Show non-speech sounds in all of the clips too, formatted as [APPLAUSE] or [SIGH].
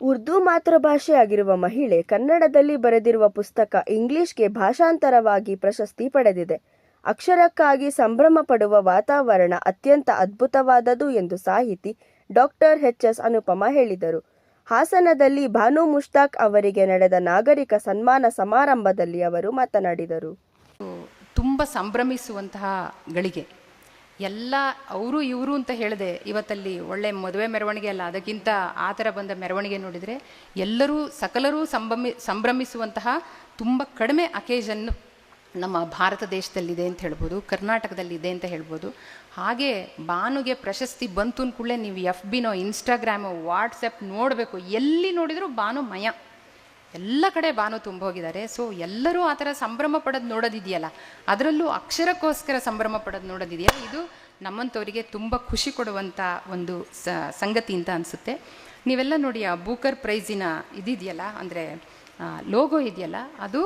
ಉರ್ದು ಮಾತೃಭಾಷೆಯಾಗಿರುವ ಮಹಿಳೆ ಕನ್ನಡದಲ್ಲಿ ಬರೆದಿರುವ ಪುಸ್ತಕ ಇಂಗ್ಲಿಷ್ಗೆ ಭಾಷಾಂತರವಾಗಿ ಪ್ರಶಸ್ತಿ ಪಡೆದಿದೆ. ಅಕ್ಷರಕ್ಕಾಗಿ ಸಂಭ್ರಮ ಪಡುವ ವಾತಾವರಣ ಅತ್ಯಂತ ಅದ್ಭುತವಾದದು ಎಂದು ಸಾಹಿತಿ ಡಾಕ್ಟರ್ ಎಚ್. ಎಸ್. ಅನುಪಮ ಹೇಳಿದರು. ಹಾಸನದಲ್ಲಿ ಭಾನು ಮುಷ್ತಾಕ್ ಅವರಿಗೆ ನಡೆದ ನಾಗರಿಕ ಸನ್ಮಾನ ಸಮಾರಂಭದಲ್ಲಿ ಅವರು ಮಾತನಾಡಿದರು. ತುಂಬ ಸಂಭ್ರಮಿಸುವಂತಹ ಗಳಿಗೆ ಎಲ್ಲ ಅವರು ಇವರು ಅಂತ ಹೇಳಿದೆ, ಇವತ್ತಲ್ಲಿ ಒಳ್ಳೆ ಮದುವೆ ಮೆರವಣಿಗೆ ಅಲ್ಲ, ಅದಕ್ಕಿಂತ ಆ ಥರ ಬಂದ ಮೆರವಣಿಗೆ ನೋಡಿದರೆ, ಎಲ್ಲರೂ ಸಕಲರೂ ಸಂಭ್ರಮಿ, ಸಂಭ್ರಮಿಸುವಂತಹ ತುಂಬ ಕಡಿಮೆ ಅಕೇಜನ್ನು ನಮ್ಮ ಭಾರತ ದೇಶದಲ್ಲಿದೆ ಅಂತ ಹೇಳ್ಬೋದು, ಕರ್ನಾಟಕದಲ್ಲಿದೆ ಅಂತ ಹೇಳ್ಬೋದು. ಹಾಗೆ ಬಾನುಗೆ ಪ್ರಶಸ್ತಿ ಬಂತು ಅಂದ್ಕೂಡಲೇ ನೀವು ಎಫ್ ಬಿನೋ ಇನ್ಸ್ಟಾಗ್ರಾಮು ವಾಟ್ಸಪ್ ನೋಡಬೇಕು, ಎಲ್ಲಿ ನೋಡಿದರೂ ಬಾನು ಮಯ. ಎಲ್ಲ ಕಡೆ ಬಾನು ತುಂಬೋಗಿದ್ದಾರೆ. ಸೊ ಎಲ್ಲರೂ ಆ ಥರ ಸಂಭ್ರಮ ಪಡೋದು ನೋಡೋದಿದೆಯಲ್ಲ, ಅದರಲ್ಲೂ ಅಕ್ಷರಕ್ಕೋಸ್ಕರ ಸಂಭ್ರಮ ಪಡೋದು ನೋಡೋದಿದೆಯಲ್ಲ ಇದು ನಮ್ಮಂಥವರಿಗೆ ತುಂಬ ಖುಷಿ ಕೊಡುವಂಥ ಒಂದು ಸಂಗತಿ ಅಂತ ಅನಿಸುತ್ತೆ. ನೀವೆಲ್ಲ ನೋಡಿ ಆ ಬೂಕರ್ ಪ್ರೈಸಿನ ಇದಿದೆಯಲ್ಲ, ಅಂದರೆ ಲೋಗೋ ಇದೆಯಲ್ಲ, ಅದು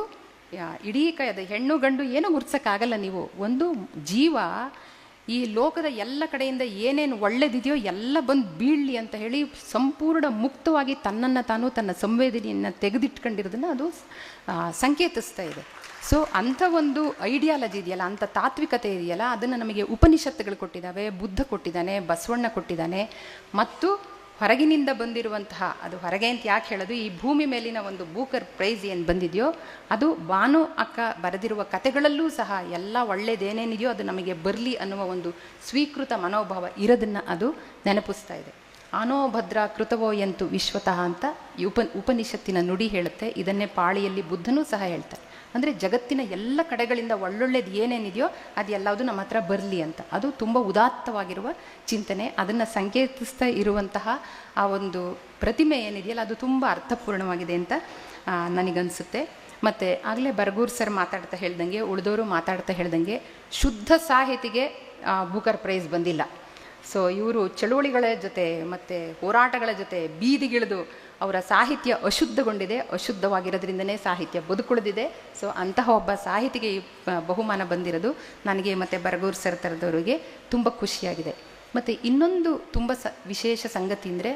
ಇಡೀ ಕೈ, ಅದು ಹೆಣ್ಣು ಗಂಡು ಏನೂ ಗುರ್ಸೋಕ್ಕಾಗಲ್ಲ ನೀವು. ಒಂದು ಜೀವ ಈ ಲೋಕದ ಎಲ್ಲ ಕಡೆಯಿಂದ ಏನೇನು ಒಳ್ಳೇದಿದೆಯೋ ಎಲ್ಲ ಬಂದು ಬೀಳಲಿ ಅಂತ ಹೇಳಿ ಸಂಪೂರ್ಣ ಮುಕ್ತವಾಗಿ ತನ್ನನ್ನು ತಾನು ತನ್ನ ಸಂವೇದನೆಯನ್ನು ತೆಗೆದಿಟ್ಕೊಂಡಿರೋದನ್ನು ಅದು ಸಂಕೇತಿಸ್ತಾ ಇದೆ. ಸೊ ಅಂಥ ಒಂದು ಐಡಿಯಾಲಜಿ ಇದೆಯಲ್ಲ, ಅಂಥ ತಾತ್ವಿಕತೆ ಇದೆಯಲ್ಲ, ಅದನ್ನು ನಮಗೆ ಉಪನಿಷತ್ತುಗಳು ಕೊಟ್ಟಿದ್ದಾವೆ, ಬುದ್ಧ ಕೊಟ್ಟಿದ್ದಾನೆ, ಬಸವಣ್ಣ ಕೊಟ್ಟಿದ್ದಾನೆ, ಮತ್ತು ಹೊರಗಿನಿಂದ ಬಂದಿರುವಂತಹ, ಅದು ಹೊರಗೆ ಅಂತ ಯಾಕೆ ಹೇಳೋದು, ಈ ಭೂಮಿ ಮೇಲಿನ ಒಂದು ಬೂಕರ್ ಪ್ರೈಸ್ ಏನು ಬಂದಿದೆಯೋ, ಅದು ಬಾನು ಅಕ್ಕ ಬರೆದಿರುವ ಕತೆಗಳಲ್ಲೂ ಸಹ ಎಲ್ಲ ಒಳ್ಳೆಯದೇನೇನಿದೆಯೋ ಅದು ನಮಗೆ ಬರಲಿ ಅನ್ನುವ ಒಂದು ಸ್ವೀಕೃತ ಮನೋಭಾವ ಇರೋದನ್ನು ಅದು ನೆನಪಿಸ್ತಾ ಇದೆ. ಆನೋ ಭದ್ರ ಕೃತವೋ ಎಂತು ವಿಶ್ವತಃ ಅಂತ ಉಪ, ಉಪನಿಷತ್ತಿನ ನುಡಿ ಹೇಳುತ್ತೆ. ಇದನ್ನೇ ಪಾಳಿಯಲ್ಲಿ ಬುದ್ಧನೂ ಸಹ ಹೇಳ್ತಾರೆ. ಅಂದರೆ ಜಗತ್ತಿನ ಎಲ್ಲ ಕಡೆಗಳಿಂದ ಒಳ್ಳೊಳ್ಳೇದು ಏನೇನಿದೆಯೋ ಅದು ಎಲ್ಲವುದು ನಮ್ಮ ಹತ್ರ ಬರಲಿ ಅಂತ. ಅದು ತುಂಬ ಉದಾತ್ತವಾಗಿರುವ ಚಿಂತನೆ. ಅದನ್ನು ಸಂಕೇತಿಸ್ತಾ ಇರುವಂತಹ ಆ ಒಂದು ಪ್ರತಿಮೆ ಏನಿದೆಯಲ್ಲ, ಅದು ತುಂಬ ಅರ್ಥಪೂರ್ಣವಾಗಿದೆ ಅಂತ ನನಗನ್ಸುತ್ತೆ. ಮತ್ತು ಆಗಲೇ ಬರ್ಗೂರ್ ಸರ್ ಮಾತಾಡ್ತಾ ಹೇಳ್ದಂಗೆ ಉಳಿದವರು ಮಾತಾಡ್ತಾ ಹೇಳ್ದಂಗೆ, ಶುದ್ಧ ಸಾಹಿತಿಗೆ ಬೂಕರ್ ಪ್ರೈಸ್ ಬಂದಿಲ್ಲ. ಸೊ ಇವರು ಚಳುವಳಿಗಳ ಜೊತೆ ಮತ್ತು ಹೋರಾಟಗಳ ಜೊತೆ ಬೀದಿಗಿಳಿದು ಅವರ ಸಾಹಿತ್ಯ ಅಶುದ್ಧಗೊಂಡಿದೆ, ಅಶುದ್ಧವಾಗಿರೋದ್ರಿಂದನೇ ಸಾಹಿತ್ಯ ಬದುಕುಳಿದಿದೆ. ಸೊ ಅಂತಹ ಒಬ್ಬ ಸಾಹಿತಿಗೆ ಬಹುಮಾನ ಬಂದಿರೋದು ನನಗೆ ಮತ್ತು ಬರಗೂರು ಸರ್ ತರದವರಿಗೆ ತುಂಬ ಖುಷಿಯಾಗಿದೆ. ಮತ್ತು ಇನ್ನೊಂದು ತುಂಬ ಸ, ವಿಶೇಷ ಸಂಗತಿ ಅಂದರೆ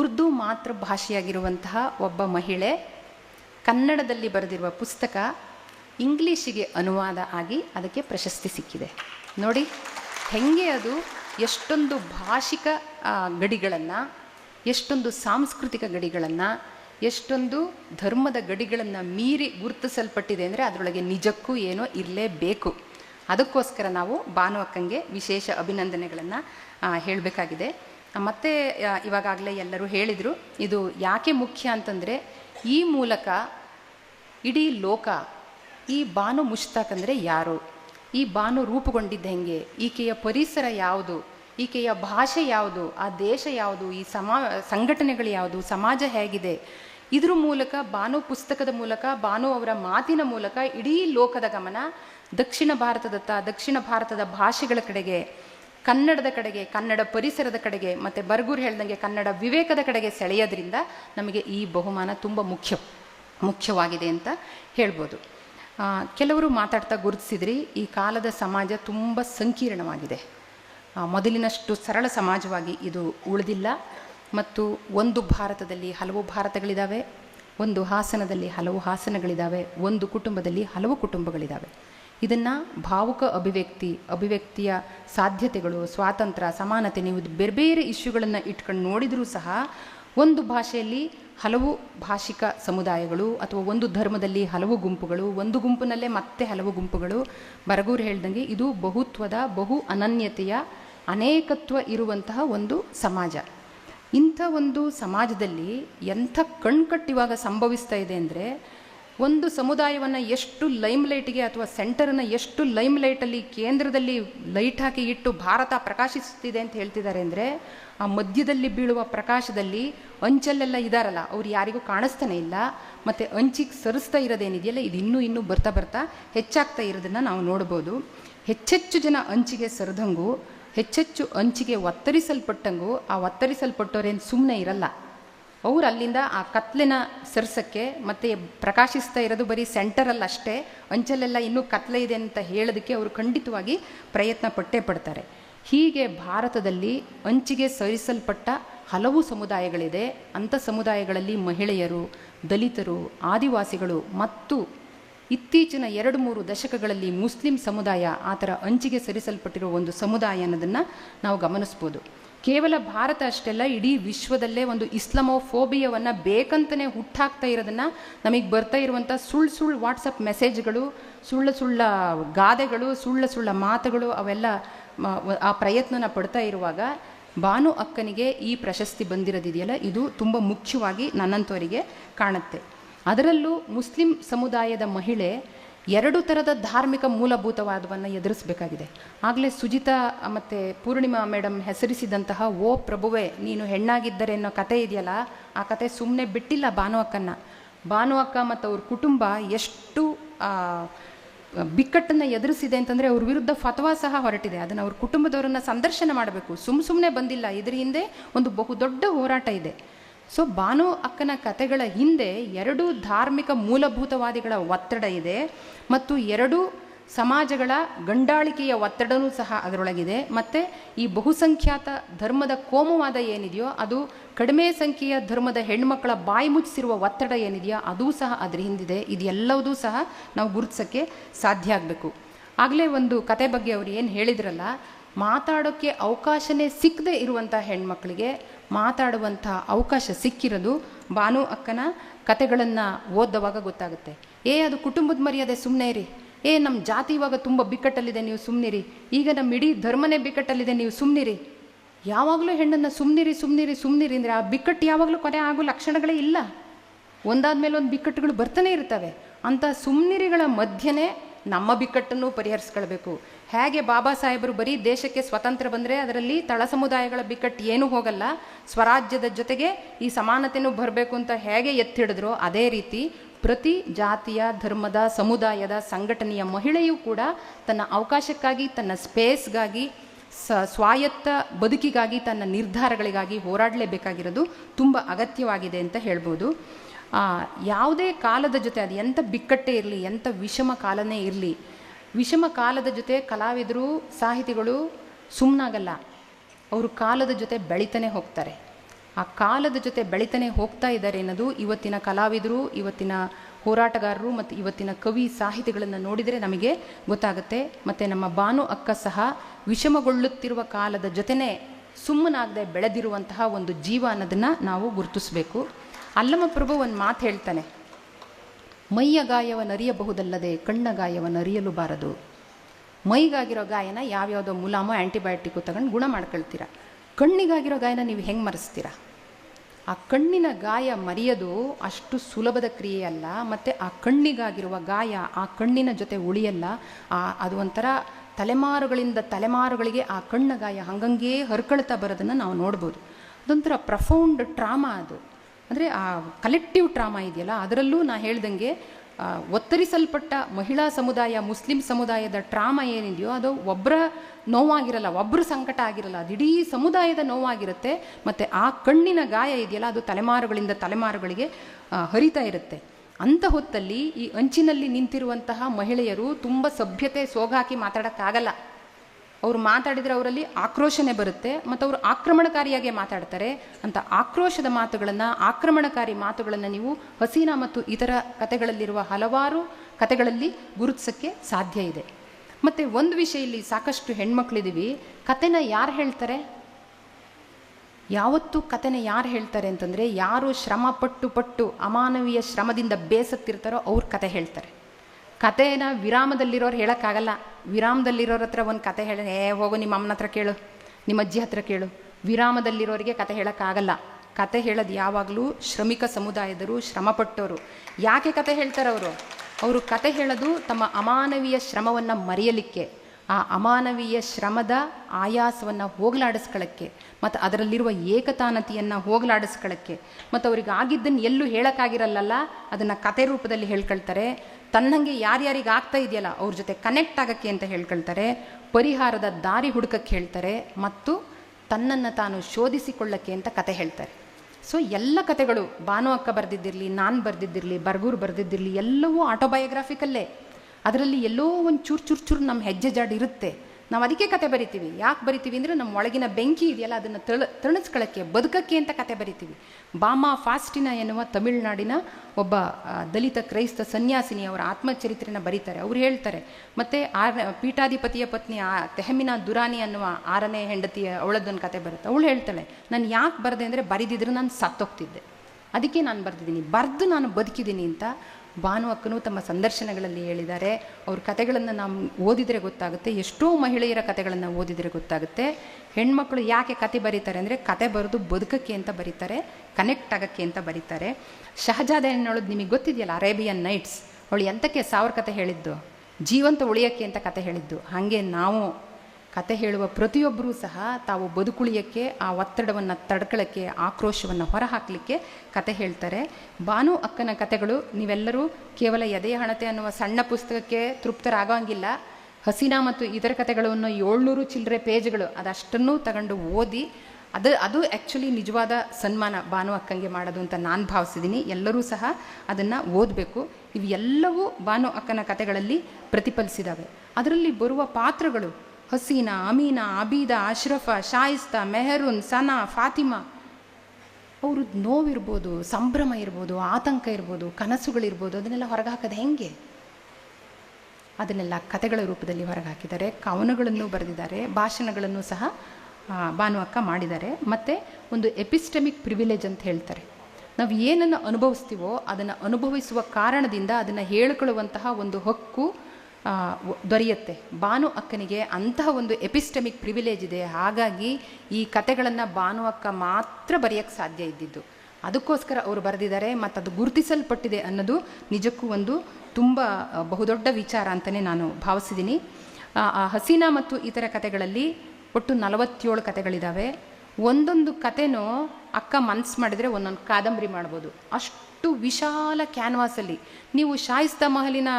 ಉರ್ದು ಮಾತೃಭಾಷೆಯಾಗಿರುವಂತಹ ಒಬ್ಬ ಮಹಿಳೆ ಕನ್ನಡದಲ್ಲಿ ಬರೆದಿರುವ ಪುಸ್ತಕ ಇಂಗ್ಲೀಷಿಗೆ ಅನುವಾದ ಆಗಿ ಅದಕ್ಕೆ ಪ್ರಶಸ್ತಿ ಸಿಕ್ಕಿದೆ. ನೋಡಿ, ಹೆಂಗೆ ಅದು ಎಷ್ಟೊಂದು ಭಾಷಿಕ ಗಡಿಗಳನ್ನು ಎಷ್ಟೊಂದು ಸಾಂಸ್ಕೃತಿಕ ಗಡಿಗಳನ್ನು, ಎಷ್ಟೊಂದು ಧರ್ಮದ ಗಡಿಗಳನ್ನು ಮೀರಿ ಗುರುತಿಸಲ್ಪಟ್ಟಿದೆ ಅಂದರೆ ಅದರೊಳಗೆ ನಿಜಕ್ಕೂ ಏನೋ ಇರಲೇಬೇಕು. ಅದಕ್ಕೋಸ್ಕರ ನಾವು ಭಾನು ಅಕ್ಕಂಗೆ ವಿಶೇಷ ಅಭಿನಂದನೆಗಳನ್ನು ಹೇಳಬೇಕಾಗಿದೆ. ಮತ್ತು ಇವಾಗಲೇ ಎಲ್ಲರೂ ಹೇಳಿದರು, ಇದು ಯಾಕೆ ಮುಖ್ಯ ಅಂತಂದರೆ ಈ ಮೂಲಕ ಇಡೀ ಲೋಕ, ಈ ಬಾನು ಮುಷ್ತಾಕ್ ಅಂದರೆ ಯಾರು? ಈ ಬಾನು ರೂಪುಗೊಂಡಿದ್ದ ಹೆಂಗೆ? ಈಕೆಯ ಪರಿಸರ ಯಾವುದು? ಈಕೆಯ ಭಾಷೆ ಯಾವುದು, ಆ ದೇಶ ಯಾವುದು, ಈ ಸಮಾ, ಸಂಘಟನೆಗಳು ಯಾವುದು, ಸಮಾಜ ಹೇಗಿದೆ, ಇದ್ರ ಮೂಲಕ, ಬಾನು ಪುಸ್ತಕದ ಮೂಲಕ, ಬಾನು ಅವರ ಮಾತಿನ ಮೂಲಕ, ಇಡೀ ಲೋಕದ ಗಮನ ದಕ್ಷಿಣ ಭಾರತದತ್ತ, ದಕ್ಷಿಣ ಭಾರತದ ಭಾಷೆಗಳ ಕಡೆಗೆ, ಕನ್ನಡದ ಕಡೆಗೆ, ಕನ್ನಡ ಪರಿಸರದ ಕಡೆಗೆ, ಮತ್ತು ಬರ್ಗೂರು ಹೇಳ್ದಂಗೆ ಕನ್ನಡ ವಿವೇಕದ ಕಡೆಗೆ ಸೆಳೆಯೋದ್ರಿಂದ ನಮಗೆ ಈ ಬಹುಮಾನ ತುಂಬ ಮುಖ್ಯ, ಮುಖ್ಯವಾಗಿದೆ ಅಂತ ಹೇಳ್ಬೋದು. ಕೆಲವರು ಮಾತಾಡ್ತಾ ಗುರುತಿಸಿದ್ರಿ, ಈ ಕಾಲದ ಸಮಾಜ ತುಂಬ ಸಂಕೀರ್ಣವಾಗಿದೆ. ಮೊದಲಿನಷ್ಟು ಸರಳ ಸಮಾಜವಾಗಿ ಇದು ಉಳಿದಿಲ್ಲ. ಮತ್ತು ಒಂದು ಭಾರತದಲ್ಲಿ ಹಲವು ಭಾರತಗಳಿದ್ದಾವೆ ಒಂದು ಹಾಸನದಲ್ಲಿ ಹಲವು ಹಾಸನಗಳಿದ್ದಾವೆ ಒಂದು ಕುಟುಂಬದಲ್ಲಿ ಹಲವು ಕುಟುಂಬಗಳಿದ್ದಾವೆ ಇದನ್ನು ಭಾವುಕ ಅಭಿವ್ಯಕ್ತಿ, ಅಭಿವ್ಯಕ್ತಿಯ ಸಾಧ್ಯತೆಗಳು, ಸ್ವಾತಂತ್ರ್ಯ, ಸಮಾನತೆ, ನೀವು ಬೇರೆ ಬೇರೆ ಇಶ್ಯೂಗಳನ್ನು ಇಟ್ಕೊಂಡು ನೋಡಿದರೂ ಸಹ ಒಂದು ಭಾಷೆಯಲ್ಲಿ ಹಲವು ಭಾಷಿಕ ಸಮುದಾಯಗಳು ಅಥವಾ ಒಂದು ಧರ್ಮದಲ್ಲಿ ಹಲವು ಗುಂಪುಗಳು, ಒಂದು ಗುಂಪಿನಲ್ಲೇ ಮತ್ತೆ ಹಲವು ಗುಂಪುಗಳು. ಬರಗೂರು ಹೇಳ್ದಂಗೆ ಇದು ಬಹುತ್ವದ, ಬಹು ಅನನ್ಯತೆಯ ಅನೇಕತ್ವ ಇರುವಂತಹ ಒಂದು ಸಮಾಜ. ಇಂಥ ಒಂದು ಸಮಾಜದಲ್ಲಿ ಎಂಥ ಕಣ್ಕಟ್ಟಿವಾಗ ಸಂಭವಿಸ್ತಾ ಇದೆ ಅಂದರೆ, ಒಂದು ಸಮುದಾಯವನ್ನು ಎಷ್ಟು ಲೈಮ್ ಲೈಟ್ಗೆ ಅಥವಾ ಸೆಂಟರನ್ನು ಎಷ್ಟು ಲೈಮ್ ಲೈಟಲ್ಲಿ ಕೇಂದ್ರದಲ್ಲಿ ಲೈಟ್ ಹಾಕಿ ಇಟ್ಟು ಭಾರತ ಪ್ರಕಾಶಿಸುತ್ತಿದೆ ಅಂತ ಹೇಳ್ತಿದ್ದಾರೆ ಅಂದರೆ, ಆ ಮಧ್ಯದಲ್ಲಿ ಬೀಳುವ ಪ್ರಕಾಶದಲ್ಲಿ ಅಂಚಲ್ಲೆಲ್ಲ ಇದಾರಲ್ಲ, ಅವ್ರು ಯಾರಿಗೂ ಕಾಣಿಸ್ತಾನೆ ಇಲ್ಲ, ಮತ್ತು ಅಂಚಿಗೆ ಸರಿಸ್ತಾ ಇರೋದೇನಿದೆಯಲ್ಲ, ಇದು ಇನ್ನೂ ಇನ್ನೂ ಬರ್ತಾ ಬರ್ತಾ ಹೆಚ್ಚಾಗ್ತಾ ಇರೋದನ್ನು ನಾವು ನೋಡ್ಬೋದು. ಹೆಚ್ಚೆಚ್ಚು ಜನ ಅಂಚಿಗೆ ಸರಿದಂಗೂ ಹೆಚ್ಚೆಚ್ಚು ಅಂಚಿಗೆ ಒತ್ತರಿಸಲ್ಪಟ್ಟಂಗು ಆ ಒತ್ತರಿಸಲ್ಪಟ್ಟವರೇನು ಸುಮ್ಮನೆ ಇರಲ್ಲ. ಅವರು ಅಲ್ಲಿಂದ ಆ ಕತ್ಲೆನ ಸರ್ಸಕ್ಕೆ ಮತ್ತು ಪ್ರಕಾಶಿಸ್ತಾ ಇರೋದು ಬರೀ ಸೆಂಟರಲ್ಲಷ್ಟೇ ಅಂಚಲೆಲ್ಲ ಇನ್ನೂ ಕತ್ಲೆ ಇದೆ ಅಂತ ಹೇಳೋದಕ್ಕೆ ಅವರು ಖಂಡಿತವಾಗಿ ಪ್ರಯತ್ನ ಪಟ್ಟೇ ಪಡ್ತಾರೆ. ಹೀಗೆ ಭಾರತದಲ್ಲಿ ಅಂಚಿಗೆ ಸರಿಸಲ್ಪಟ್ಟ ಹಲವು ಸಮುದಾಯಗಳಿದೆ. ಅಂಥ ಸಮುದಾಯಗಳಲ್ಲಿ ಮಹಿಳೆಯರು, ದಲಿತರು, ಆದಿವಾಸಿಗಳು ಮತ್ತು ಇತ್ತೀಚಿನ ಎರಡು ಮೂರು ದಶಕಗಳಲ್ಲಿ ಮುಸ್ಲಿಂ ಸಮುದಾಯ ಆ ಥರ ಅಂಚಿಗೆ ಸರಿಸಲ್ಪಟ್ಟಿರುವ ಒಂದು ಸಮುದಾಯ ಅನ್ನೋದನ್ನು ನಾವು ಗಮನಿಸ್ಬೋದು. ಕೇವಲ ಭಾರತ ಅಷ್ಟೆಲ್ಲ, ಇಡೀ ವಿಶ್ವದಲ್ಲೇ ಒಂದು ಇಸ್ಲಾಮೋಫೋಬಿಯವನ್ನು ಬೇಕಂತಲೇ ಹುಟ್ಟಾಕ್ತಾ ಇರೋದನ್ನು ನಮಗೆ ಬರ್ತಾ ಇರುವಂಥ ಸುಳ್ಳು ಸುಳ್ಳು ವಾಟ್ಸಪ್ ಮೆಸೇಜ್ಗಳು, ಸುಳ್ಳು ಸುಳ್ಳ ಗಾದೆಗಳು, ಸುಳ್ಳು ಸುಳ್ಳ ಮಾತುಗಳು ಅವೆಲ್ಲ ಆ ಪ್ರಯತ್ನನ ಪಡ್ತಾ ಇರುವಾಗ ಭಾನು ಅಕ್ಕನಿಗೆ ಈ ಪ್ರಶಸ್ತಿ ಬಂದಿರೋದಿದೆಯಲ್ಲ? ಇದು ತುಂಬ ಮುಖ್ಯವಾಗಿ ನನ್ನಂಥವರಿಗೆ ಕಾಣುತ್ತೆ. ಅದರಲ್ಲೂ ಮುಸ್ಲಿಂ ಸಮುದಾಯದ ಮಹಿಳೆ ಎರಡು ಥರದ ಧಾರ್ಮಿಕ ಮೂಲಭೂತವಾದವನ್ನು ಎದುರಿಸಬೇಕಾಗಿದೆ. ಆಗಲೇ ಸುಜಿತಾ, ಮತ್ತು ಪೂರ್ಣಿಮಾ ಮೇಡಮ್ ಹೆಸರಿಸಿದಂತಹ, ಓ ಪ್ರಭುವೆ, ನೀನು ಹೆಣ್ಣಾಗಿದ್ದರೆ ಅನ್ನೋ ಕತೆ ಇದೆಯಲ್ಲ, ಆ ಕತೆ ಸುಮ್ಮನೆ ಬಿಟ್ಟಿಲ್ಲ ಭಾನು ಭಾನುವಕ್ಕ ಮತ್ತು ಅವ್ರ ಕುಟುಂಬ ಎಷ್ಟು ಬಿಕ್ಕಟ್ಟನ್ನು ಎದುರಿಸಿದೆ ಅಂತಂದರೆ ಅವ್ರ ವಿರುದ್ಧ ಫತವಾ ಸಹ ಹೊರಟಿದೆ. ಅದನ್ನು ಅವ್ರ ಕುಟುಂಬದವರನ್ನು ಸಂದರ್ಶನ ಮಾಡಬೇಕು. ಸುಮ್ಮ ಸುಮ್ಮನೆ ಬಂದಿಲ್ಲ. ಇದರ ಹಿಂದೆ ಒಂದು ಬಹುದೊಡ್ಡ ಹೋರಾಟ ಇದೆ. ಸೊ ಬಾನೋ ಅಕ್ಕನ ಕತೆಗಳ ಹಿಂದೆ ಎರಡು ಧಾರ್ಮಿಕ ಮೂಲಭೂತವಾದಿಗಳ ಒತ್ತಡ ಇದೆ ಮತ್ತು ಎರಡು ಸಮಾಜಗಳ ಗಂಡಾಳಿಕೆಯ ಒತ್ತಡವೂ ಸಹ ಅದರೊಳಗಿದೆ. ಮತ್ತು ಈ ಬಹುಸಂಖ್ಯಾತ ಧರ್ಮದ ಕೋಮುವಾದ ಏನಿದೆಯೋ ಅದು ಕಡಿಮೆ ಸಂಖ್ಯೆಯ ಧರ್ಮದ ಹೆಣ್ಮಕ್ಕಳ ಬಾಯಿ ಮುಚ್ಚಿಸಿರುವ ಒತ್ತಡ ಏನಿದೆಯೋ ಅದೂ ಸಹ ಅದರ ಹಿಂದಿದೆ. ಇದೆಲ್ಲವೂ ಸಹ ನಾವು ಗುರುತಿಸೋಕ್ಕೆ ಸಾಧ್ಯ ಆಗಬೇಕು. ಆಗಲೇ ಒಂದು ಕತೆ ಬಗ್ಗೆ ಅವರು ಏನು ಹೇಳಿದ್ರಲ್ಲ ಮಾತಾಡೋಕ್ಕೆ ಅವಕಾಶನೇ ಸಿಕ್ಕದೆ ಇರುವಂಥ ಹೆಣ್ಮಕ್ಳಿಗೆ ಮಾತಾಡುವಂಥ ಅವಕಾಶ ಸಿಕ್ಕಿರೋದು ಭಾನು ಅಕ್ಕನ ಕತೆಗಳನ್ನು ಓದ್ದವಾಗ ಗೊತ್ತಾಗುತ್ತೆ. ಏ, ಅದು ಕುಟುಂಬದ ಮರ್ಯಾದೆ ಸುಮ್ಮನೆ ಇರಿ. ಏ ನಮ್ಮ ಜಾತಿ ಇವಾಗ ತುಂಬ ಬಿಕ್ಕಟ್ಟಲ್ಲಿದೆ, ನೀವು ಸುಮ್ಮನಿರಿ ಈಗ ನಮ್ಮ ಇಡೀ ಧರ್ಮನೇ ಬಿಕ್ಕಟ್ಟಲ್ಲಿದೆ, ನೀವು ಸುಮ್ಮನಿರಿ ಯಾವಾಗಲೂ ಹೆಣ್ಣನ್ನು ಸುಮ್ಮನಿರಿ ಸುಮ್ಮನಿರಿ ಸುಮ್ಮನಿರಿ ಅಂದರೆ ಆ ಬಿಕ್ಕಟ್ಟು ಯಾವಾಗಲೂ ಕೊನೆ ಆಗೋ ಲಕ್ಷಣಗಳೇ ಇಲ್ಲ. ಒಂದಾದ ಮೇಲೆ ಒಂದು ಬಿಕ್ಕಟ್ಟುಗಳು ಬರ್ತಾನೆ ಇರ್ತವೆ. ಅಂಥ ಸುಮ್ಮನಿರಿಗಳ ಮಧ್ಯನೇ ನಮ್ಮ ಬಿಕ್ಕಟ್ಟನ್ನು ಪರಿಹರಿಸ್ಕೊಳ್ಬೇಕು. ಹೇಗೆ ಬಾಬಾ ಸಾಹೇಬರು ಬರೀ ದೇಶಕ್ಕೆ ಸ್ವತಂತ್ರ ಬಂದರೆ ಅದರಲ್ಲಿ ತಳ ಸಮುದಾಯಗಳ ಬಿಕ್ಕಟ್ಟು ಏನೂ ಹೋಗಲ್ಲ. ಸ್ವರಾಜ್ಯದ ಜೊತೆಗೆ ಈ ಸಮಾನತೆನೂ ಬರಬೇಕು ಅಂತ ಹೇಗೆ ಎತ್ತಿಡಿದ್ರೋ ಅದೇ ರೀತಿ ಪ್ರತಿ ಜಾತಿಯ, ಧರ್ಮದ, ಸಮುದಾಯದ, ಸಂಘಟನೆಯ ಮಹಿಳೆಯೂ ಕೂಡ ತನ್ನ ಅವಕಾಶಕ್ಕಾಗಿ, ತನ್ನ ಸ್ಪೇಸ್ಗಾಗಿ, ಸ, ಸ್ವಾಯತ್ತ ಬದುಕಿಗಾಗಿ, ತನ್ನ ನಿರ್ಧಾರಗಳಿಗಾಗಿ ಹೋರಾಡಲೇಬೇಕಾಗಿರೋದು ತುಂಬ ಅಗತ್ಯವಾಗಿದೆ ಅಂತ ಹೇಳ್ಬೋದು. ಯಾವುದೇ ಕಾಲದ ಜೊತೆ ಅದು ಎಂಥ ಬಿಕ್ಕಟ್ಟೆ ಇರಲಿ, ಎಂಥ ವಿಷಮ ಕಾಲನೇ ಇರಲಿ, ವಿಷಮ ಕಾಲದ ಜೊತೆ ಕಲಾವಿದರು, ಸಾಹಿತಿಗಳು ಸುಮ್ಮನಾಗಲ್ಲ ಅವರು ಕಾಲದ ಜೊತೆ ಬೆಳಿತಾನೆ ಹೋಗ್ತಾರೆ. ಆ ಕಾಲದ ಜೊತೆ ಬೆಳಿತಾನೆ ಹೋಗ್ತಾ ಇದ್ದಾರೆ ಅನ್ನೋದು ಇವತ್ತಿನ ಕಲಾವಿದರು, ಇವತ್ತಿನ ಹೋರಾಟಗಾರರು ಮತ್ತು ಇವತ್ತಿನ ಕವಿ ಸಾಹಿತಿಗಳನ್ನು ನೋಡಿದರೆ ನಮಗೆ ಗೊತ್ತಾಗುತ್ತೆ. ಮತ್ತು ನಮ್ಮ ಬಾನು ಅಕ್ಕ ಸಹ ವಿಷಮಗೊಳ್ಳುತ್ತಿರುವ ಕಾಲದ ಜೊತೆನೇ ಸುಮ್ಮನಾಗದೆ ಬೆಳೆದಿರುವಂತಹ ಒಂದು ಜೀವ ಅನ್ನೋದನ್ನು ನಾವು ಗುರುತಿಸಬೇಕು. ಅಲ್ಲಮ ಪ್ರಭು ಒಂದು ಮಾತು ಹೇಳ್ತಾನೆ ಮೈಯ ಗಾಯವನ್ನರಿಯಬಹುದಲ್ಲದೆ ಕಣ್ಣ ಗಾಯವನ್ನರಿಯಲು ಬಾರದು ಮೈಗಾಗಿರೋ ಗಾಯನ ಯಾವ್ಯಾವುದೋ ಮುಲಾಮು ಆ್ಯಂಟಿಬಯೋಟಿಕ್ಕು ತಗೊಂಡು ಗುಣ ಮಾಡ್ಕೊಳ್ತೀರ. ಕಣ್ಣಿಗಾಗಿರೋ ಗಾಯನ ನೀವು ಹೆಂಗೆ ಮರೆಸ್ತೀರಾ. ಆ ಕಣ್ಣಿನ ಗಾಯ ಮರೆಯೋದು ಅಷ್ಟು ಸುಲಭದ ಕ್ರಿಯೆ ಅಲ್ಲ, ಮತ್ತು ಆ ಕಣ್ಣಿಗಾಗಿರುವ ಗಾಯ ಆ ಕಣ್ಣಿನ ಜೊತೆ ಉಳಿಯಲ್ಲ. ಆ, ಅದು ಒಂಥರ ತಲೆಮಾರುಗಳಿಂದ ತಲೆಮಾರುಗಳಿಗೆ ಆ ಕಣ್ಣ ಗಾಯ ಹಂಗಂಗೇ ಹರ್ಕೊಳ್ತಾ ಬರೋದನ್ನು ನಾವು ನೋಡ್ಬೋದು. ಅದೊಂಥರ ಪ್ರಫೌಂಡ್ ಟ್ರಾಮಾ ಅದು. ಅಂದರೆ ಆ ಕಲೆಕ್ಟಿವ್ ಟ್ರಾಮಾ ಇದೆಯಲ್ಲ, ಅದರಲ್ಲೂ ನಾ ಹೇಳ್ದಂಗೆ ಒತ್ತರಿಸಲ್ಪಟ್ಟ ಮಹಿಳಾ ಸಮುದಾಯ, ಮುಸ್ಲಿಂ ಸಮುದಾಯದ ಟ್ರಾಮ ಏನಿದೆಯೋ, ಅದು ಒಬ್ಬರ ನೋವಾಗಿರಲ್ಲ ಒಬ್ಬರ ಸಂಕಟ ಆಗಿರಲ್ಲ, ಅದು ಇಡೀ ಸಮುದಾಯದ ನೋವಾಗಿರುತ್ತೆ, ಮತ್ತು ಆ ಕಣ್ಣಿನ ಗಾಯ ಇದೆಯಲ್ಲ, ಅದು ತಲೆಮಾರುಗಳಿಂದ ತಲೆಮಾರುಗಳಿಗೆ ಹರಿತಾ ಇರುತ್ತೆ. ಅಂಥ ಹೊತ್ತಲ್ಲಿ ಈ ಅಂಚಿನಲ್ಲಿ ನಿಂತಿರುವಂತಹ ಮಹಿಳೆಯರು ತುಂಬ ಸಭ್ಯತೆ, ಸೋಗಾಕಿ ಮಾತಾಡೋಕ್ಕಾಗಲ್ಲ. ಅವ್ರು ಮಾತಾಡಿದರೆ ಅವರಲ್ಲಿ ಆಕ್ರೋಶನೇ ಬರುತ್ತೆ ಮತ್ತು ಅವರು ಆಕ್ರಮಣಕಾರಿಯಾಗಿ ಮಾತಾಡ್ತಾರೆ. ಅಂತ ಆಕ್ರೋಶದ ಮಾತುಗಳನ್ನು, ಆಕ್ರಮಣಕಾರಿ ಮಾತುಗಳನ್ನು ನೀವು ಹಸೀನಾ ಮತ್ತು ಇತರ ಕತೆಗಳಲ್ಲಿರುವ ಹಲವಾರು ಕತೆಗಳಲ್ಲಿ ಗುರುತಿಸೋಕ್ಕೆ ಸಾಧ್ಯ ಇದೆ. ಮತ್ತು ಒಂದು ವಿಷಯ ಇಲ್ಲಿ ಸಾಕಷ್ಟು ಹೆಣ್ಮಕ್ಳಿದ್ದೀವಿ ಕತೆನ ಯಾರು ಹೇಳ್ತಾರೆ? ಯಾವತ್ತೂ ಕತೆನ ಯಾರು ಹೇಳ್ತಾರೆ ಅಂತಂದರೆ ಯಾರು ಶ್ರಮ ಪಟ್ಟು ಪಟ್ಟು ಅಮಾನವೀಯ ಶ್ರಮದಿಂದ ಬೇಸತ್ತಿರ್ತಾರೋ ಅವ್ರ ಕತೆ ಹೇಳ್ತಾರೆ. ಕತೆನ ವಿರಾಮದಲ್ಲಿರೋರು ಹೇಳೋಕ್ಕಾಗಲ್ಲ. ವಿರಾಮದಲ್ಲಿರೋರ ಹತ್ರ ಒಂದು ಕತೆ ಹೇಳ ಏ ಹೋಗು, ನಿಮ್ಮ ಅಮ್ಮನ ಹತ್ರ ಕೇಳು, ನಿಮ್ಮ ಅಜ್ಜಿ ಹತ್ರ ಕೇಳು. ವಿರಾಮದಲ್ಲಿರೋರಿಗೆ ಕತೆ ಹೇಳೋಕ್ಕಾಗಲ್ಲ. ಕತೆ ಹೇಳೋದು ಯಾವಾಗಲೂ ಶ್ರಮಿಕ ಸಮುದಾಯದರು ಶ್ರಮಪಟ್ಟವರು ಯಾಕೆ ಕತೆ ಹೇಳ್ತಾರೆ ಅವರು? ಅವರು ಕತೆ ಹೇಳೋದು ತಮ್ಮ ಅಮಾನವೀಯ ಶ್ರಮವನ್ನು ಮರೆಯಲಿಕ್ಕೆ, ಆ ಅಮಾನವೀಯ ಶ್ರಮದ ಆಯಾಸವನ್ನು ಹೋಗಲಾಡಿಸ್ಕೊಳ್ಳೋಕ್ಕೆ ಮತ್ತು ಅದರಲ್ಲಿರುವ ಏಕತಾನತೆಯನ್ನು ಹೋಗಲಾಡಿಸ್ಕೊಳ್ಳೋಕ್ಕೆ ಮತ್ತು ಅವ್ರಿಗೆ ಆಗಿದ್ದನ್ನು ಎಲ್ಲೂ ಹೇಳೋಕ್ಕಾಗಿರಲ್ಲಲ್ಲ, ಅದನ್ನು ಕತೆ ರೂಪದಲ್ಲಿ ಹೇಳ್ಕೊಳ್ತಾರೆ. ತನ್ನಂಗೆ ಯಾರ್ಯಾರಿಗೆ ಆಗ್ತಾ ಇದೆಯಲ್ಲ, ಅವ್ರ ಜೊತೆ ಕನೆಕ್ಟ್ ಆಗೋಕ್ಕೆ ಅಂತ ಹೇಳ್ಕೊಳ್ತಾರೆ, ಪರಿಹಾರದ ದಾರಿ ಹುಡುಕಕ್ಕೆ ಹೇಳ್ತಾರೆ ಮತ್ತು ತನ್ನನ್ನು ತಾನು ಶೋಧಿಸಿಕೊಳ್ಳಕ್ಕೆ ಅಂತ ಕತೆ ಹೇಳ್ತಾರೆ. ಸೊ ಎಲ್ಲ ಕತೆಗಳು, ಭಾನು ಅಕ್ಕ ಬರೆದಿದ್ದಿರಲಿ, ನಾನು ಬರೆದಿದ್ದಿರಲಿ, ಬರ್ಗೂರು ಬರೆದಿದ್ದಿರಲಿ, ಎಲ್ಲವೂ ಆಟೋಬಯೋಗ್ರಾಫಿಕಲ್ಲೇ ಅದರಲ್ಲಿ ಎಲ್ಲೋ ಒಂದು ಚೂರು ಚೂರು ಚೂರು ನಮ್ಮ ಹೆಜ್ಜೆ ಜಾಡು ಇರುತ್ತೆ. ನಾವು ಅದಕ್ಕೆ ಕತೆ ಬರಿತೀವಿ. ಯಾಕೆ ಬರಿತೀವಿ ಅಂದರೆ ನಮ್ಮ ಒಳಗಿನ ಬೆಂಕಿ ಇದೆಯಲ್ಲ, ಅದನ್ನು ತಳ ತಣಿಸ್ಕೊಳ್ಳೋಕ್ಕೆ ಬದುಕಕ್ಕೆ ಅಂತ ಕತೆ ಬರಿತೀವಿ. ಬಾಮಾ ಫಾಸ್ಟಿನ ಎನ್ನುವ ತಮಿಳುನಾಡಿನ ಒಬ್ಬ ದಲಿತ ಕ್ರೈಸ್ತ ಸನ್ಯಾಸಿನಿ ಅವರ ಆತ್ಮಚರಿತ್ರೆನ ಬರೀತಾರೆ. ಅವ್ರು ಹೇಳ್ತಾರೆ, ಮತ್ತು ಆರ್, ಪೀಠಾಧಿಪತಿಯ ಪತ್ನಿ ಆ, ತೆಹಮಿನ ದುರಾನಿ ಅನ್ನುವ ಆರನೇ ಹೆಂಡತಿಯ ಅವಳದ್ದೊಂದು ಕತೆ ಬರುತ್ತೆ. ಅವಳು ಹೇಳ್ತಾಳೆ, ನಾನು ಯಾಕೆ ಬರದೆ ಅಂದರೆ ಬರಿದಿದ್ರೆ ನಾನು ಸತ್ತೋಗ್ತಿದ್ದೆ. ಅದಕ್ಕೆ ನಾನು ಬರೆದಿದ್ದೀನಿ. ಬರೆದು ನಾನು ಬದುಕಿದ್ದೀನಿ ಅಂತ ಭಾನು ಅಕ್ಕನೂ ತಮ್ಮ ಸಂದರ್ಶನಗಳಲ್ಲಿ ಹೇಳಿದ್ದಾರೆ. ಅವ್ರ ಕತೆಗಳನ್ನು ನಾವು ಓದಿದರೆ ಗೊತ್ತಾಗುತ್ತೆ. ಎಷ್ಟೋ ಮಹಿಳೆಯರ ಕತೆಗಳನ್ನು ಓದಿದರೆ ಗೊತ್ತಾಗುತ್ತೆ. ಹೆಣ್ಮಕ್ಳು ಯಾಕೆ ಕತೆ ಬರೀತಾರೆ ಅಂದರೆ ಕತೆ ಬರೆದು ಬದುಕಕ್ಕೆ ಅಂತ ಬರೀತಾರೆ ಕನೆಕ್ಟ್ ಆಗೋಕ್ಕೆ ಅಂತ ಬರೀತಾರೆ. ಶಹಜಾದ ಅನ್ನೋಳದು ನಿಮಗೆ ಗೊತ್ತಿದೆಯಲ್ಲ, ಅರೇಬಿಯನ್ ನೈಟ್ಸ್. ಅವಳು ಎಂತಕ್ಕೆ ಸಾವಿರ ಕತೆ ಹೇಳಿದ್ದು? ಜೀವಂತ ಉಳಿಯೋಕ್ಕೆ ಅಂತ ಕತೆ ಹೇಳಿದ್ದು. ಹಾಗೆ ನಾವು ಕತೆ ಹೇಳುವ ಪ್ರತಿಯೊಬ್ಬರೂ ಸಹ ತಾವು ಬದುಕುಳಿಯಕ್ಕೆ, ಆ ಒತ್ತಡವನ್ನು ತಡ್ಕೊಳ್ಳೋಕ್ಕೆ ಆಕ್ರೋಶವನ್ನು ಹೊರಹಾಕಲಿಕ್ಕೆ ಕತೆ ಹೇಳ್ತಾರೆ. ಬಾನು ಅಕ್ಕನ ಕತೆಗಳು ನೀವೆಲ್ಲರೂ ಕೇವಲ ಎದೆಯ ಹಣತೆ ಅನ್ನುವ ಸಣ್ಣ ಪುಸ್ತಕಕ್ಕೆ ತೃಪ್ತರಾಗೋಂಗಿಲ್ಲ. ಹಸೀನಾ ಮತ್ತು ಇತರ ಕತೆಗಳನ್ನು ಏಳ್ನೂರು ಚಿಲ್ಲರೆ ಪೇಜ್ಗಳು ಅದಷ್ಟನ್ನೂ ತಗೊಂಡು ಓದಿ, ಅದು ಅದು ಆ್ಯಕ್ಚುಲಿ ನಿಜವಾದ ಸನ್ಮಾನ ಬಾನು ಅಕ್ಕಂಗೆ ಮಾಡೋದು ಅಂತ ನಾನು ಭಾವಿಸಿದ್ದೀನಿ ಎಲ್ಲರೂ ಸಹ ಅದನ್ನು ಓದಬೇಕು. ಇವೆಲ್ಲವೂ ಬಾನು ಅಕ್ಕನ ಕತೆಗಳಲ್ಲಿ ಪ್ರತಿಫಲಿಸಿದಾವೆ. ಅದರಲ್ಲಿ ಬರುವ ಪಾತ್ರಗಳು ಹಸೀನಾ, ಅಮೀನಾ, ಅಬೀದಾ, ಅಶ್ರಫ, ಶಾಯಿಸ್ತಾ, ಮೆಹರುನ್, ಸನಾ, ಫಾತಿಮಾ. ಅವ್ರದ್ದು ನೋವಿರ್ಬೋದು, ಸಂಭ್ರಮ ಇರ್ಬೋದು, ಆತಂಕ ಇರ್ಬೋದು ಕನಸುಗಳಿರ್ಬೋದು ಅದನ್ನೆಲ್ಲ ಹೊರಗೆ ಹಾಕೋದು ಹೆಂಗೆ? ಅದನ್ನೆಲ್ಲ ಕತೆಗಳ ರೂಪದಲ್ಲಿ ಹೊರಗೆ ಹಾಕಿದ್ದಾರೆ ಕವನಗಳನ್ನು ಬರೆದಿದ್ದಾರೆ, ಭಾಷಣಗಳನ್ನು ಸಹ ಭಾನುವಕ್ಕ ಮಾಡಿದ್ದಾರೆ. ಮತ್ತು ಒಂದು ಎಪಿಸ್ಟಮಿಕ್ ಪ್ರಿವಿಲೇಜ್ ಅಂತ ಹೇಳ್ತಾರೆ. ನಾವು ಏನನ್ನು ಅನುಭವಿಸ್ತೀವೋ ಅದನ್ನು ಅನುಭವಿಸುವ ಕಾರಣದಿಂದ ಅದನ್ನು ಹೇಳ್ಕೊಳ್ಳುವಂತಹ ಒಂದು ಹಕ್ಕು ದೊರೆಯುತ್ತೆ. ಭಾನು ಅಕ್ಕನಿಗೆ ಅಂತಹ ಒಂದು ಎಪಿಸ್ಟಮಿಕ್ ಪ್ರಿವಿಲೇಜ್ ಇದೆ. ಹಾಗಾಗಿ ಈ ಕತೆಗಳನ್ನು ಬಾನು ಅಕ್ಕ ಮಾತ್ರ ಬರೆಯೋಕ್ಕೆ ಸಾಧ್ಯ ಇದ್ದಿದ್ದು. ಅದಕ್ಕೋಸ್ಕರ ಅವರು ಬರೆದಿದ್ದಾರೆ. ಮತ್ತು ಅದು ಗುರುತಿಸಲ್ಪಟ್ಟಿದೆ ಅನ್ನೋದು ನಿಜಕ್ಕೂ ಒಂದು ತುಂಬ ಬಹುದೊಡ್ಡ ವಿಚಾರ ಅಂತಲೇ ನಾನು ಭಾವಿಸಿದ್ದೀನಿ ಹಸೀನಾ ಮತ್ತು ಇತರ ಕತೆಗಳಲ್ಲಿ ಒಟ್ಟು ನಲವತ್ತೇಳು ಕತೆಗಳಿದ್ದಾವೆ ಒಂದೊಂದು ಕತೆನೂ ಅಕ್ಕ ಮನ್ಸು ಮಾಡಿದರೆ ಒಂದೊಂದು ಕಾದಂಬರಿ ಮಾಡ್ಬೋದು. ಅಷ್ಟು ವಿಶಾಲ ಕ್ಯಾನ್ವಾಸಲ್ಲಿ ನೀವು ಶಾಯಿಸ್ತಾ ಮಹಲಿನ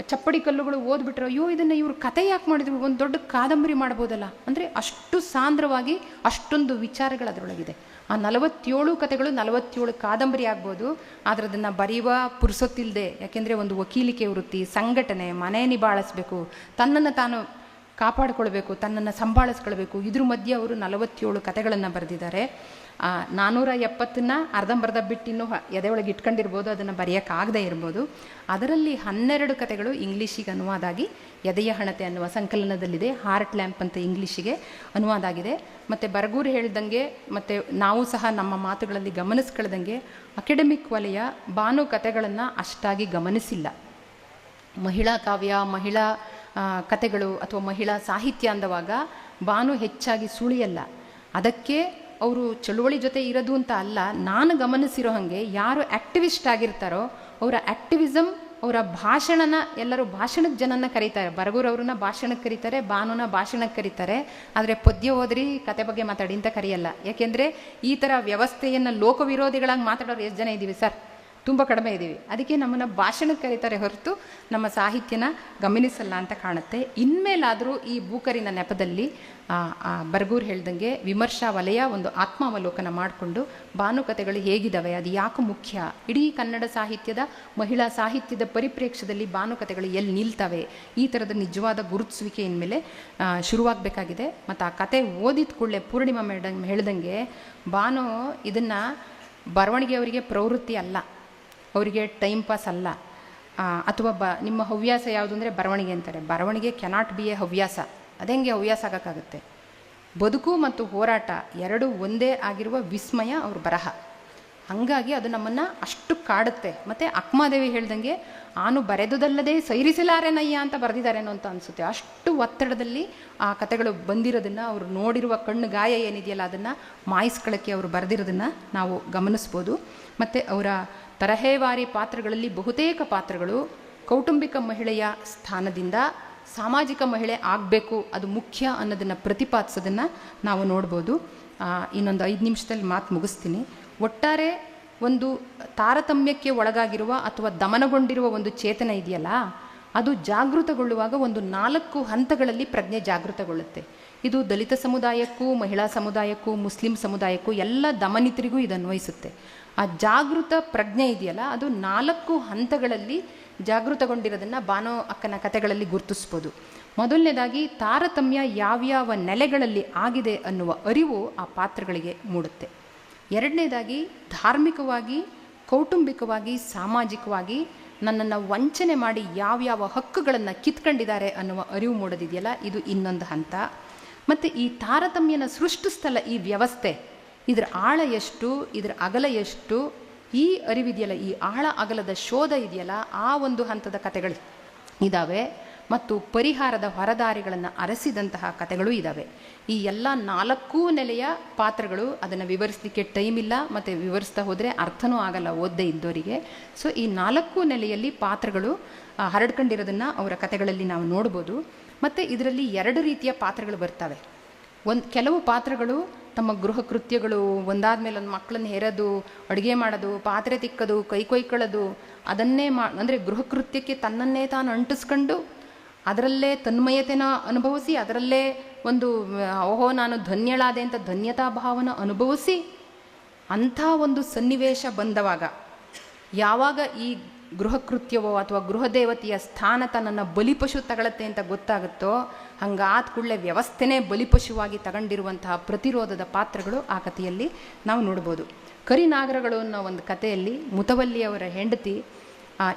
ಚಪ್ಪಡಿ ಕಲ್ಲುಗಳು ಓದ್ಬಿಟ್ರೆ, ಅಯ್ಯೋ, ಇದನ್ನು ಇವರು ಕತೆ ಯಾಕೆ ಮಾಡಿದ್ರು? ಒಂದು ದೊಡ್ಡ ಕಾದಂಬರಿ ಮಾಡ್ಬೋದಲ್ಲ? ಅಂದರೆ ಅಷ್ಟು ಸಾಂದ್ರವಾಗಿ ಅಷ್ಟೊಂದು ವಿಚಾರಗಳು ಅದರೊಳಗಿದೆ. ಆ ನಲವತ್ತೇಳು ಕತೆಗಳು ನಲವತ್ತೇಳು ಕಾದಂಬರಿ ಆಗ್ಬೋದು. ಆದರೆ ಅದನ್ನು ಬರೆಯುವ ಪುರುಸೊತ್ತಿಲ್ಲದೆ ಯಾಕೆಂದರೆ ಒಂದು ವಕೀಲಿಕೆ ವೃತ್ತಿ, ಸಂಘಟನೆ, ಮನೆ ನಿಭಾಳಿಸ್ಬೇಕು. ತನ್ನನ್ನು ತಾನು ಕಾಪಾಡಿಕೊಳ್ಬೇಕು, ತನ್ನನ್ನು ಸಂಭಾಳಿಸ್ಕೊಳ್ಬೇಕು. ಇದ್ರ ಮಧ್ಯೆ ಅವರು ನಲವತ್ತೇಳು ಕತೆಗಳನ್ನು ಬರೆದಿದ್ದಾರೆ. ನಾನ್ನೂರ ಎಪ್ಪತ್ತನ್ನ ಅರ್ಧಂಬರ್ಧ ಬಿಟ್ಟು ಇನ್ನೂ ಎದೆ ಒಳಗೆ ಇಟ್ಕೊಂಡಿರ್ಬೋದು ಅದನ್ನು ಬರೆಯೋಕ್ಕಾಗದೇ ಇರ್ಬೋದು. ಅದರಲ್ಲಿ ಹನ್ನೆರಡು ಕತೆಗಳು ಇಂಗ್ಲೀಷಿಗೆ ಅನುವಾದ ಆಗಿ ಎದೆಯ ಹಣತೆ ಅನ್ನುವ ಸಂಕಲನದಲ್ಲಿದೆ ಹಾರ್ಟ್ ಲ್ಯಾಂಪ್ ಅಂತ ಇಂಗ್ಲೀಷಿಗೆ ಅನುವಾದ ಆಗಿದೆ ಮತ್ತು ಬರಗೂರು ಹೇಳ್ದಂಗೆ ಮತ್ತು ನಾವು ಸಹ ನಮ್ಮ ಮಾತುಗಳಲ್ಲಿ ಗಮನಿಸ್ಕೊಳ್ದಂಗೆ ಅಕಾಡೆಮಿಕ್ ವಲಯ ಬಾನು ಕಥೆಗಳನ್ನು ಅಷ್ಟಾಗಿ ಗಮನಿಸಿಲ್ಲ. ಮಹಿಳಾ ಕಾವ್ಯ ಮಹಿಳಾ ಆ, ಕತೆಗಳು ಅಥವಾ ಮಹಿಳಾ ಸಾಹಿತ್ಯ ಅಂದವಾಗ ಬಾನು ಹೆಚ್ಚಾಗಿ ಸುಳಿಯಲ್ಲ. ಅದಕ್ಕೆ ಅವರು ಚಳುವಳಿ ಜೊತೆ ಇರೋದು ಅಂತ ಅಲ್ಲ, ನಾನು ಗಮನಿಸಿರೋ ಹಾಗೆ ಯಾರು ಆ್ಯಕ್ಟಿವಿಸ್ಟ್ ಆಗಿರ್ತಾರೋ, ಅವರ ಆ್ಯಕ್ಟಿವಿಸಮ್ ಅವರ ಭಾಷಣನ ಎಲ್ಲರೂ ಭಾಷಣಕ್ಕೆ ಜನನ ಕರೀತಾರೆ. ಬರಗೂರವ್ರನ್ನ ಭಾಷಣಕ್ಕೆ ಕರೀತಾರೆ, ಭಾನುನ ಭಾಷಣಕ್ಕೆ ಕರೀತಾರೆ. ಆದರೆ ಪದ್ಯ ಓದ್ರಿ, ಕತೆ ಬಗ್ಗೆ ಮಾತಾಡಿ ಅಂತ ಕರೆಯಲ್ಲ. ಯಾಕೆಂದರೆ ಈ ಥರ ವ್ಯವಸ್ಥೆಯನ್ನು ಲೋಕವಿರೋಧಿಗಳಾಗಿ ಮಾತಾಡೋರು ಎಷ್ಟು ಜನ ಇದ್ದೀವಿ ಸರ್? ತುಂಬ ಕಡಿಮೆ ಇದ್ದೀವಿ. ಅದಕ್ಕೆ ನಮ್ಮನ್ನು ಭಾಷಣಕ್ಕೆ ಕರೀತಾರೆ ಹೊರತು ನಮ್ಮ ಸಾಹಿತ್ಯನ ಗಮನಿಸಲ್ಲ ಅಂತ ಕಾಣುತ್ತೆ. ಇನ್ಮೇಲಾದರೂ ಈ ಬೂಕರಿನ ನೆಪದಲ್ಲಿ ಬರ್ಗೂರ್ ಹೇಳ್ದಂಗೆ ವಿಮರ್ಶಾ ವಲಯ ಒಂದು ಆತ್ಮಾವಲೋಕನ ಮಾಡಿಕೊಂಡು ಭಾನುಕತೆಗಳು ಹೇಗಿದ್ದಾವೆ ಅದು ಯಾಕೆ ಮುಖ್ಯ? ಇಡೀ ಕನ್ನಡ ಸಾಹಿತ್ಯದ, ಮಹಿಳಾ ಸಾಹಿತ್ಯದ ಪರಿಪ್ರೇಕ್ಷ್ಯದಲ್ಲಿ ಭಾನುಕತೆಗಳು ಎಲ್ಲಿ ನಿಲ್ತವೆ? ಈ ಥರದ ನಿಜವಾದ ಗುರುತಿಸುವಿಕೆ ಇನ್ಮೇಲೆ ಶುರುವಾಗಬೇಕಾಗಿದೆ. ಮತ್ತು ಆ ಕತೆ ಓದಿದ ಕೂಡಲೇ ಪೂರ್ಣಿಮಾ ಮೇಡಮ್ ಹೇಳ್ದಂಗೆ, ಭಾನು ಇದನ್ನು ಬರವಣಿಗೆಯವರಿಗೆ ಪ್ರವೃತ್ತಿ ಅಲ್ಲ. ಅವರಿಗೆ ಟೈಮ್ ಪಾಸ್ ಅಲ್ಲ. ಅಥವಾ ಬ, ನಿಮ್ಮ ಹವ್ಯಾಸ ಯಾವುದು ಅಂದರೆ ಬರವಣಿಗೆ ಅಂತಾರೆ. ಬರವಣಿಗೆ ಕೆನಾಟ್ ಬಿ ಎ ಹವ್ಯಾಸ. ಅದು ಹೆಂಗೆ ಹವ್ಯಾಸ ಆಗೋಕ್ಕಾಗುತ್ತೆ? ಬದುಕು ಮತ್ತು ಹೋರಾಟ ಎರಡು ಒಂದೇ ಆಗಿರುವ ವಿಸ್ಮಯ ಅವ್ರ ಬರಹ. ಹಾಗಾಗಿ ಅದು ನಮ್ಮನ್ನು ಅಷ್ಟು ಕಾಡುತ್ತೆ. ಮತ್ತು ಅಕ್ಮಾದೇವಿ ಹೇಳ್ದಂಗೆ, ಆನು ಬರೆದುದಲ್ಲದೆ ಸೈರಿಸಲಾರೆನಯ್ಯ ಅಂತ ಬರೆದಿದ್ದಾರೇನೋ ಅಂತ ಅನಿಸುತ್ತೆ. ಅಷ್ಟು ಒತ್ತಡದಲ್ಲಿ ಆ ಕತೆಗಳು ಬಂದಿರೋದನ್ನು, ಅವರು ನೋಡಿರುವ ಕಣ್ಣು ಗಾಯ ಏನಿದೆಯಲ್ಲ ಅದನ್ನು ಮಾಯಿಸ್ಕೊಳ್ಳೋಕ್ಕೆ ಅವರು ಬರೆದಿರೋದನ್ನು ನಾವು ಗಮನಿಸ್ಬೋದು. ಮತ್ತು ಅವರ ತರಹೇವಾರಿ ಪಾತ್ರಗಳಲ್ಲಿ ಬಹುತೇಕ ಪಾತ್ರಗಳು ಕೌಟುಂಬಿಕ ಮಹಿಳೆಯ ಸ್ಥಾನದಿಂದ ಸಾಮಾಜಿಕ ಮಹಿಳೆ ಆಗಬೇಕು, ಅದು ಮುಖ್ಯ ಅನ್ನೋದನ್ನು ಪ್ರತಿಪಾದಿಸೋದನ್ನು ನಾವು ನೋಡ್ಬೋದು. ಇನ್ನೊಂದು ಐದು ನಿಮಿಷದಲ್ಲಿ ಮಾತು ಮುಗಿಸ್ತೀನಿ. ಒಟ್ಟಾರೆ ಒಂದು ತಾರತಮ್ಯಕ್ಕೆ ಒಳಗಾಗಿರುವ ಅಥವಾ ದಮನಗೊಂಡಿರುವ ಒಂದು ಚೇತನ ಇದೆಯಲ್ಲ, ಅದು ಜಾಗೃತಗೊಳ್ಳುವಾಗ ಒಂದು ನಾಲ್ಕು ಹಂತಗಳಲ್ಲಿ ಪ್ರಜ್ಞೆ ಜಾಗೃತಗೊಳ್ಳುತ್ತೆ. ಇದು ದಲಿತ ಸಮುದಾಯಕ್ಕೂ, ಮಹಿಳಾ ಸಮುದಾಯಕ್ಕೂ, ಮುಸ್ಲಿಂ ಸಮುದಾಯಕ್ಕೂ ಎಲ್ಲ ದಮನಿತರಿಗೂ ಇದು ಅನ್ವಯಿಸುತ್ತೆ. ಆ ಜಾಗೃತ ಪ್ರಜ್ಞೆ ಇದೆಯಲ್ಲ, ಅದು ನಾಲ್ಕು ಹಂತಗಳಲ್ಲಿ ಜಾಗೃತಗೊಂಡಿರೋದನ್ನು ಬಾನೋ ಅಕ್ಕನ ಕಥೆಗಳಲ್ಲಿ ಗುರುತಿಸ್ಬೋದು. ಮೊದಲನೇದಾಗಿ, ತಾರತಮ್ಯ ಯಾವ್ಯಾವ ನೆಲೆಗಳಲ್ಲಿ ಆಗಿದೆ ಅನ್ನುವ ಅರಿವು ಆ ಪಾತ್ರಗಳಿಗೆ ಮೂಡುತ್ತೆ. ಎರಡನೇದಾಗಿ, ಧಾರ್ಮಿಕವಾಗಿ, ಕೌಟುಂಬಿಕವಾಗಿ, ಸಾಮಾಜಿಕವಾಗಿ ನನ್ನನ್ನು ವಂಚನೆ ಮಾಡಿ ಯಾವ್ಯಾವ ಹಕ್ಕುಗಳನ್ನು ಕಿತ್ಕೊಂಡಿದ್ದಾರೆ ಅನ್ನುವ ಅರಿವು ಮೂಡೋದಿದೆಯಲ್ಲ, ಇದು ಇನ್ನೊಂದು ಹಂತ. ಮತ್ತು ಈ ತಾರತಮ್ಯನ ಸೃಷ್ಟಿಸ್ತಲ್ಲ ಈ ವ್ಯವಸ್ಥೆ. ಇದರ ಆಳ ಎಷ್ಟು, ಇದರ ಅಗಲ ಎಷ್ಟು, ಈ ಅರಿವಿದೆಯಲ್ಲ, ಈ ಆಳ ಅಗಲದ ಶೋಧ ಇದೆಯಲ್ಲ, ಆ ಒಂದು ಹಂತದ ಕಥೆಗಳು ಇದ್ದಾವೆ ಮತ್ತು ಪರಿಹಾರದ ಹೊರದಾರಿಗಳನ್ನು ಅರಸಿದಂತಹ ಕಥೆಗಳು ಇದ್ದಾವೆ ಈ ಎಲ್ಲ ನಾಲ್ಕೂ ನೆಲೆಯ ಪಾತ್ರಗಳು ಅದನ್ನು ವಿವರಿಸಲಿಕ್ಕೆ ಟೈಮ್ ಇಲ್ಲ, ಮತ್ತು ವಿವರಿಸ್ತಾ ಹೋದರೆ ಅರ್ಥನೂ ಆಗಲ್ಲ ಓದ್ದೆ ಇದ್ದವರಿಗೆ ಸೊ ಈ ನಾಲ್ಕು ನೆಲೆಯಲ್ಲಿ ಪಾತ್ರಗಳು ಹರಡ್ಕೊಂಡಿರೋದನ್ನು ಅವರ ಕಥೆಗಳಲ್ಲಿ ನಾವು ನೋಡ್ಬೋದು. ಮತ್ತು ಇದರಲ್ಲಿ ಎರಡು ರೀತಿಯ ಪಾತ್ರಗಳು ಬರ್ತವೆ. ಒಂದು ಕೆಲವು ಪಾತ್ರಗಳು ತಮ್ಮ ಗೃಹ ಕೃತ್ಯಗಳು, ಒಂದಾದ ಮೇಲೆ ಒಂದು ಮಕ್ಕಳನ್ನ ಹೆರೋದು, ಅಡುಗೆ ಮಾಡೋದು, ಪಾತ್ರೆ ತಿಕ್ಕೋದು, ಕೈ ಕೊಯ್ಕೊಳ್ಳೋದು ಅದನ್ನೇ ಮಾ, ಅಂದರೆ ಗೃಹ ಕೃತ್ಯಕ್ಕೆ ತನ್ನನ್ನೇ ತಾನು ಅಂಟಿಸ್ಕೊಂಡು ಅದರಲ್ಲೇ ತನ್ಮಯತೆನ ಅನುಭವಿಸಿ, ಅದರಲ್ಲೇ ಒಂದು, ಓಹೋ ನಾನು ಧನ್ಯಳಾದೆ ಅಂತ ಧನ್ಯತಾ ಭಾವನ ಅನುಭವಿಸಿ ಅಂಥ ಒಂದು ಸನ್ನಿವೇಶ ಬಂದವಾಗ, ಯಾವಾಗ ಈ ಗೃಹ ಕೃತ್ಯವೋ ಅಥವಾ ಗೃಹದೇವತೆಯ ಸ್ಥಾನ ತನ್ನನ್ನು ಬಲಿಪಶು ತಗೊಳತ್ತೆ ಅಂತ ಗೊತ್ತಾಗುತ್ತೋ, ಹಂಗಾದ ಕೂಡಲೇ ವ್ಯವಸ್ಥೆನೇ ಬಲಿಪಶುವಾಗಿ ತಗೊಂಡಿರುವಂತಹ ಪ್ರತಿರೋಧದ ಪಾತ್ರಗಳು ಆ ಕಥೆಯಲ್ಲಿ ನಾವು ನೋಡ್ಬೋದು. ಕರಿನಾಗರಗಳು ಅನ್ನೋ ಒಂದು ಕಥೆಯಲ್ಲಿ ಮುತವಲ್ಲಿಯವರ ಹೆಂಡತಿ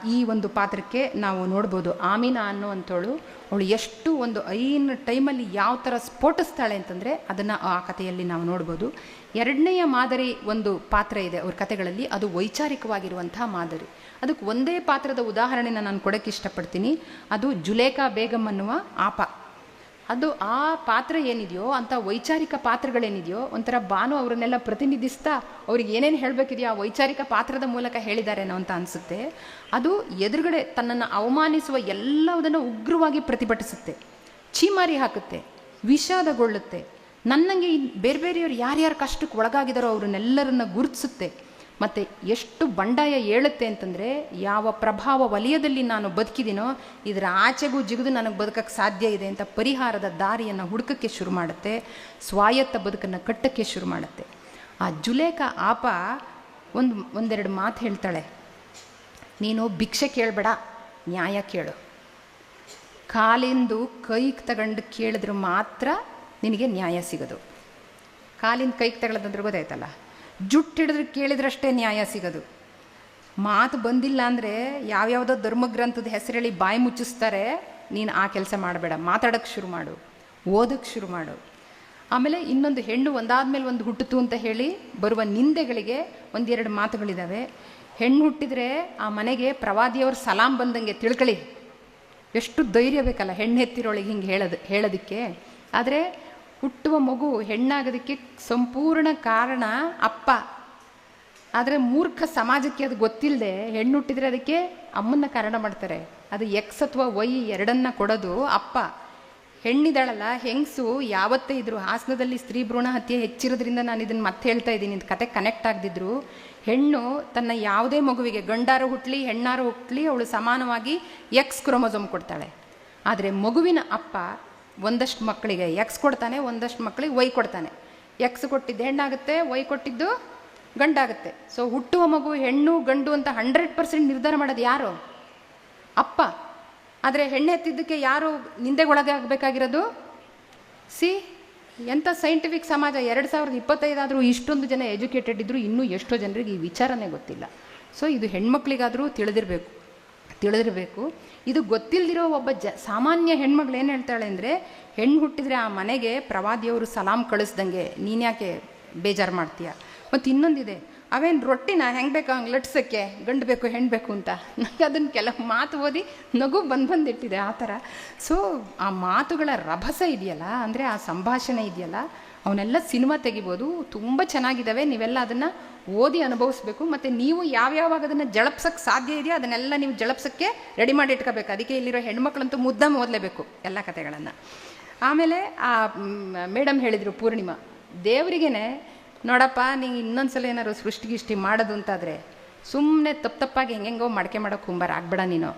ಈ ಒಂದು ಪಾತ್ರಕ್ಕೆ ನಾವು ನೋಡ್ಬೋದು. ಆಮೀನಾ ಅನ್ನುವಂಥವಳು, ಅವಳು ಎಷ್ಟು ಒಂದು ಐನ ಟೈಮಲ್ಲಿ ಯಾವ ಥರ ಸ್ಫೋಟಿಸ್ತಾಳೆ ಅಂತಂದರೆ ಅದನ್ನು ಆ ಕಥೆಯಲ್ಲಿ ನಾವು ನೋಡ್ಬೋದು. ಎರಡನೆಯ ಮಾದರಿ ಒಂದು ಪಾತ್ರ ಇದೆ ಅವ್ರ ಕಥೆಗಳಲ್ಲಿ, ಅದು ವೈಚಾರಿಕವಾಗಿರುವಂತಹ ಮಾದರಿ. ಅದಕ್ಕೆ ಒಂದೇ ಪಾತ್ರದ ಉದಾಹರಣೆನ ನಾನು ಕೊಡೋಕ್ಕೆ ಇಷ್ಟಪಡ್ತೀನಿ. ಅದು ಜುಲೇಖಾ ಬೇಗಂ ಅನ್ನುವ ಆಪ. ಅದು ಆ ಪಾತ್ರ ಏನಿದೆಯೋ, ಅಂಥ ವೈಚಾರಿಕ ಪಾತ್ರಗಳೇನಿದೆಯೋ, ಒಂಥರ ಬಾನು ಅವರನ್ನೆಲ್ಲ ಪ್ರತಿನಿಧಿಸ್ತಾ ಅವ್ರಿಗೆ ಏನೇನು ಹೇಳಬೇಕಿದೆಯೋ ಆ ವೈಚಾರಿಕ ಪಾತ್ರದ ಮೂಲಕ ಹೇಳಿದ್ದಾರೆನೋ ಅಂತ ಅನಿಸುತ್ತೆ. ಅದು ಎದುರುಗಡೆ ತನ್ನನ್ನು ಅವಮಾನಿಸುವ ಎಲ್ಲವುದನ್ನು ಉಗ್ರವಾಗಿ ಪ್ರತಿಭಟಿಸುತ್ತೆ. ಚೀಮಾರಿ ಹಾಕುತ್ತೆ, ವಿಷಾದಗೊಳ್ಳುತ್ತೆ. ನನ್ನಂಗೆ ಬೇರೆ ಬೇರೆಯವ್ರು ಯಾರ್ಯಾರು ಕಷ್ಟಕ್ಕೆ ಒಳಗಾಗಿದಾರೋ ಅವರನ್ನೆಲ್ಲರನ್ನ ಗುರುತಿಸುತ್ತೆ. ಮತ್ತು ಎಷ್ಟು ಬಂಡಾಯ ಏಳುತ್ತೆ ಅಂತಂದರೆ, ಯಾವ ಪ್ರಭಾವ ವಲಯದಲ್ಲಿ ನಾನು ಬದುಕಿದ್ದೀನೋ ಇದರ ಆಚೆಗೂ ಜಿಗಿದು ನನಗೆ ಬದುಕಕ್ಕೆ ಸಾಧ್ಯ ಇದೆ ಅಂತ ಪರಿಹಾರದ ದಾರಿಯನ್ನು ಹುಡುಕಕ್ಕೆ ಶುರು ಮಾಡುತ್ತೆ, ಸ್ವಾಯತ್ತ ಬದುಕನ್ನು ಕಟ್ಟಕ್ಕೆ ಶುರು ಮಾಡುತ್ತೆ. ಆ ಜುಲೇಖ ಆಪ ಒಂದು, ಒಂದೆರಡು ಮಾತು ಹೇಳ್ತಾಳೆ. ನೀನು ಭಿಕ್ಷೆ ಕೇಳಬೇಡ, ನ್ಯಾಯ ಕೇಳು. ಕಾಲಿಂದು ಕೈಗೆ ತಗೊಂಡು ಕೇಳಿದ್ರೆ ಮಾತ್ರ ನಿನಗೆ ನ್ಯಾಯ ಸಿಗೋದು. ಕಾಲಿಂದ ಕೈಗೆ ತಗೊಳ್ಳೋದಂದ್ರೆ ಗೊತ್ತಾಯ್ತಲ್ಲ? ಜುಟ್ಟು ಹಿಡಿದ್ರೆ ಕೇಳಿದ್ರಷ್ಟೇ ನ್ಯಾಯ ಸಿಗೋದು. ಮಾತು ಬಂದಿಲ್ಲ ಅಂದರೆ ಯಾವ್ಯಾವುದೋ ಧರ್ಮಗ್ರಂಥದ ಹೆಸರೇಳಿ ಬಾಯಿ ಮುಚ್ಚಿಸ್ತಾರೆ, ನೀನು ಆ ಕೆಲಸ ಮಾಡಬೇಡ ಮಾತಾಡೋಕ್ಕೆ ಶುರು ಮಾಡು ಓದೋಕ್ಕೆ ಶುರು ಮಾಡು. ಆಮೇಲೆ ಇನ್ನೊಂದು ಹೆಣ್ಣು ಒಂದಾದ್ಮೇಲೆ ಒಂದು ಹುಟ್ಟಿತು ಅಂತ ಹೇಳಿ ಬರುವ ನಿಂದೆಗಳಿಗೆ ಒಂದೆರಡು ಮಾತುಗಳಿದ್ದಾವೆ ಹೆಣ್ಣು ಹುಟ್ಟಿದರೆ ಆ ಮನೆಗೆ ಪ್ರವಾದಿಯವ್ರ ಸಲಾಂ ಬಂದಂಗೆ ತಿಳ್ಕೊಳ್ಳಿ ಎಷ್ಟು ಧೈರ್ಯ ಬೇಕಲ್ಲ ಹೆಣ್ಣು ಹೆತ್ತಿರೋಳಿಗೆ ಹಿಂಗೆ ಹೇಳೋದು, ಹೇಳೋದಕ್ಕೆ. ಆದರೆ ಹುಟ್ಟುವ ಮಗು ಹೆಣ್ಣಾಗೋದಕ್ಕೆ ಸಂಪೂರ್ಣ ಕಾರಣ ಅಪ್ಪ. ಆದರೆ ಮೂರ್ಖ ಸಮಾಜಕ್ಕೆ ಅದು ಗೊತ್ತಿಲ್ಲದೆ ಹೆಣ್ಣು ಹುಟ್ಟಿದರೆ ಅದಕ್ಕೆ ಅಮ್ಮನ್ನ ಕಾರಣ ಮಾಡ್ತಾರೆ. ಅದು ಎಕ್ಸ್ ಅಥವಾ ವೈ ಎರಡನ್ನ ಕೊಡೋದು ಅಪ್ಪ. ಹೆಣ್ಣಿದಾಳಲ್ಲ, ಹೆಂಗಸು ಯಾವತ್ತೇ ಇದ್ರು ಹಾಸನದಲ್ಲಿ ಸ್ತ್ರೀ ಭ್ರೂಣ ಹತ್ಯೆ ಹೆಚ್ಚಿರೋದ್ರಿಂದ ನಾನು ಇದನ್ನು ಮತ್ತೆ ಹೇಳ್ತಾ ಇದ್ದೀನಿ. ಇದು ಕತೆ ಕನೆಕ್ಟ್ ಆಗದಿದ್ರು. ಹೆಣ್ಣು ತನ್ನ ಯಾವುದೇ ಮಗುವಿಗೆ ಗಂಡಾರು ಹುಟ್ಟಲಿ ಹೆಣ್ಣಾರು ಹುಟ್ಟಲಿ ಅವಳು ಸಮಾನವಾಗಿ ಎಕ್ಸ್ ಕ್ರೋಮೋಸೋಮ್ ಕೊಡ್ತಾಳೆ. ಆದರೆ ಮಗುವಿನ ಅಪ್ಪ ಒಂದಷ್ಟು ಮಕ್ಕಳಿಗೆ ಎಕ್ಸ್ ಕೊಡ್ತಾನೆ, ಒಂದಷ್ಟು ಮಕ್ಕಳಿಗೆ ವೈ ಕೊಡ್ತಾನೆ. ಎಕ್ಸ್ ಕೊಟ್ಟಿದ್ದು ಹೆಣ್ಣಾಗುತ್ತೆ ವೈ ಕೊಟ್ಟಿದ್ದು ಗಂಡಾಗುತ್ತೆ. ಸೊ ಹುಟ್ಟುವ ಮಗು, ಹೆಣ್ಣು, ಗಂಡು ಅಂತ ಹಂಡ್ರೆಡ್ ಪರ್ಸೆಂಟ್ ನಿರ್ಧಾರ ಮಾಡೋದು ಯಾರು? ಅಪ್ಪ. ಆದರೆ ಹೆಣ್ಣೆ ಎತ್ತಿದ್ದಕ್ಕೆ ಯಾರು ನಿಂದೆಗೊಳಗಾಗಬೇಕಾಗಿರೋದು ಸಿ, ಎಂಥ ಸೈಂಟಿಫಿಕ್ ಸಮಾಜ? ಎರಡು ಸಾವಿರದ ಇಪ್ಪತ್ತೈದಾದರೂ ಇಷ್ಟೊಂದು ಜನ ಎಜುಕೇಟೆಡ್ ಇದ್ದರೂ ಇನ್ನೂ ಎಷ್ಟೋ ಜನರಿಗೆ ಈ ವಿಚಾರನೇ ಗೊತ್ತಿಲ್ಲ. ಸೊ ಇದು ಹೆಣ್ಮಕ್ಳಿಗಾದರೂ ತಿಳಿದಿರಬೇಕು. ತಿಳಿದಿರಬೇಕು. ಇದು ಗೊತ್ತಿಲ್ಲದಿರೋ ಒಬ್ಬ ಜ, ಸಾಮಾನ್ಯ ಹೆಣ್ಮಗಳು ಏನು ಹೇಳ್ತಾಳೆ ಅಂದರೆ ಹೆಣ್ಣು ಹುಟ್ಟಿದರೆ ಆ ಮನೆಗೆ ಪ್ರವಾದಿಯವರು ಸಲಾಂ ಕಳಿಸ್ದಂಗೆ ನೀನ್ಯಾಕೆ ಬೇಜಾರು ಮಾಡ್ತೀಯ? ಮತ್ತು ಇನ್ನೊಂದಿದೆ, ಅವೇನು ರೊಟ್ಟಿನ? ಹೆಂಗೆ ಬೇಕು ಹಂಗೆ ಲಟ್ಸೋಕ್ಕೆ? ಗಂಡು ಬೇಕು ಹೆಣ್ಣು ಬೇಕು ಅಂತ. ನನಗೆ ಅದನ್ನು ಕೆಲವು ಮಾತು ಓದಿ ನಗು ಬಂದು ಬಂದಿಟ್ಟಿದೆ ಆ ಥರ. ಸೊ ಆ ಮಾತುಗಳ ರಭಸ ಇದೆಯಲ್ಲ, ಅಂದರೆ ಆ ಸಂಭಾಷಣೆ ಇದೆಯಲ್ಲ ಅವನ್ನೆಲ್ಲ ಸಿನಿಮಾ ತೆಗಿಬೋದು. ತುಂಬ ಚೆನ್ನಾಗಿದ್ದಾವೆ. ನೀವೆಲ್ಲ ಅದನ್ನು ಓದಿ ಅನುಭವಿಸ್ಬೇಕು. ಮತ್ತು ನೀವು ಯಾವ್ಯಾವಾಗ ಅದನ್ನು ಜಳಪ್ಸಕ್ಕೆ ಸಾಧ್ಯ ಇದೆಯೋ ಅದನ್ನೆಲ್ಲ ನೀವು ಜಳಪ್ಸಕ್ಕೆ ರೆಡಿ ಮಾಡಿ ಇಟ್ಕೋಬೇಕು. ಅದಕ್ಕೆ ಇಲ್ಲಿರೋ ಹೆಣ್ಮಕ್ಳಂತೂ ಮುದ್ದ ಓದಲೇಬೇಕು ಎಲ್ಲ ಕಥೆಗಳನ್ನು. ಆಮೇಲೆ, ಆ ಮೇಡಮ್ ಹೇಳಿದರು ಪೂರ್ಣಿಮಾ, ದೇವರಿಗೇನೆ, ನೋಡಪ್ಪ ನೀವು ಇನ್ನೊಂದ್ಸಲ ಏನಾದ್ರು ಸೃಷ್ಟಿಗಿಷ್ಟಿ ಮಾಡೋದು ಅಂತಾದರೆ ಸುಮ್ಮನೆ ತಪ್ಪು ತಪ್ಪಾಗಿ ಹೆಂಗೆಂಗೋ ಮಡಕೆ ಮಾಡೋಕೆ ಕುಂಬಾರ, ಆಗ್ಬೇಡ ನೀನು.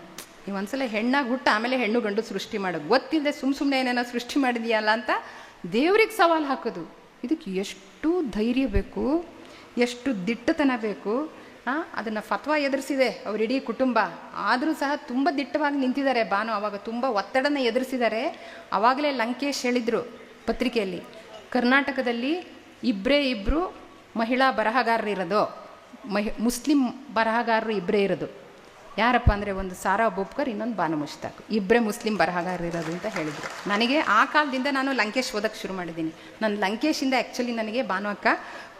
ನೀವು ಒಂದ್ಸಲ ಹೆಣ್ಣಾಗಿ ಹುಟ್ಟು, ಆಮೇಲೆ ಹೆಣ್ಣು ಗಂಡು ಸೃಷ್ಟಿ ಮಾಡು. ಗೊತ್ತಿಲ್ಲದೆ ಸುಮ್ಮ ಸುಮ್ಮನೆ ಏನೇನೋ ಸೃಷ್ಟಿ ಮಾಡಿದೆಯಲ್ಲ ಅಂತ ದೇವ್ರಿಗೆ ಸವಾಲು ಹಾಕೋದು. ಇದಕ್ಕೆ ಎಷ್ಟು ಧೈರ್ಯ ಬೇಕು? ಎಷ್ಟು ದಿಟ್ಟತನ ಬೇಕು? ಅದನ್ನು ಫತ್ವಾ ಎದುರಿಸಿದೆ ಅವ್ರ ಇಡೀ ಕುಟುಂಬ. ಆದರೂ ಸಹ ತುಂಬ ದಿಟ್ಟವಾಗಿ ನಿಂತಿದ್ದಾರೆ ಬಾನು ಅವಾಗ ತುಂಬ ಒತ್ತಡನ ಎದುರಿಸಿದ್ದಾರೆ. ಆವಾಗಲೇ ಲಂಕೇಶ್ ಹೇಳಿದರು ಪತ್ರಿಕೆಯಲ್ಲಿ, ಕರ್ನಾಟಕದಲ್ಲಿ ಇಬ್ಬರೇ ಇಬ್ಬರು ಮಹಿಳಾ ಬರಹಗಾರರು ಇರೋದು ಮಹಿ, ಮುಸ್ಲಿಂ ಬರಹಗಾರರು ಇಬ್ಬರೇ ಇರೋದು. ಯಾರಪ್ಪ ಅಂದರೆ ಒಂದು ಸಾರಾ ಬೊಬ್ಕರ್ ಇನ್ನೊಂದು ಬಾನು ಮುಷ್ತಾಕ್. ಇಬ್ಬರೇ ಮುಸ್ಲಿಂ ಬರಹಗಾರರು ಇರೋದು ಅಂತ ಹೇಳಿದರು. ನನಗೆ ಆ ಕಾಲದಿಂದ ನಾನು ಲಂಕೇಶ್ ಓದಕ್ಕೆ ಶುರು ಮಾಡಿದ್ದೀನಿ. ನಾನು ಲಂಕೇಶಿಂದ ಆ್ಯಕ್ಚುಲಿ ನನಗೆ ಭಾನು ಅಕ್ಕ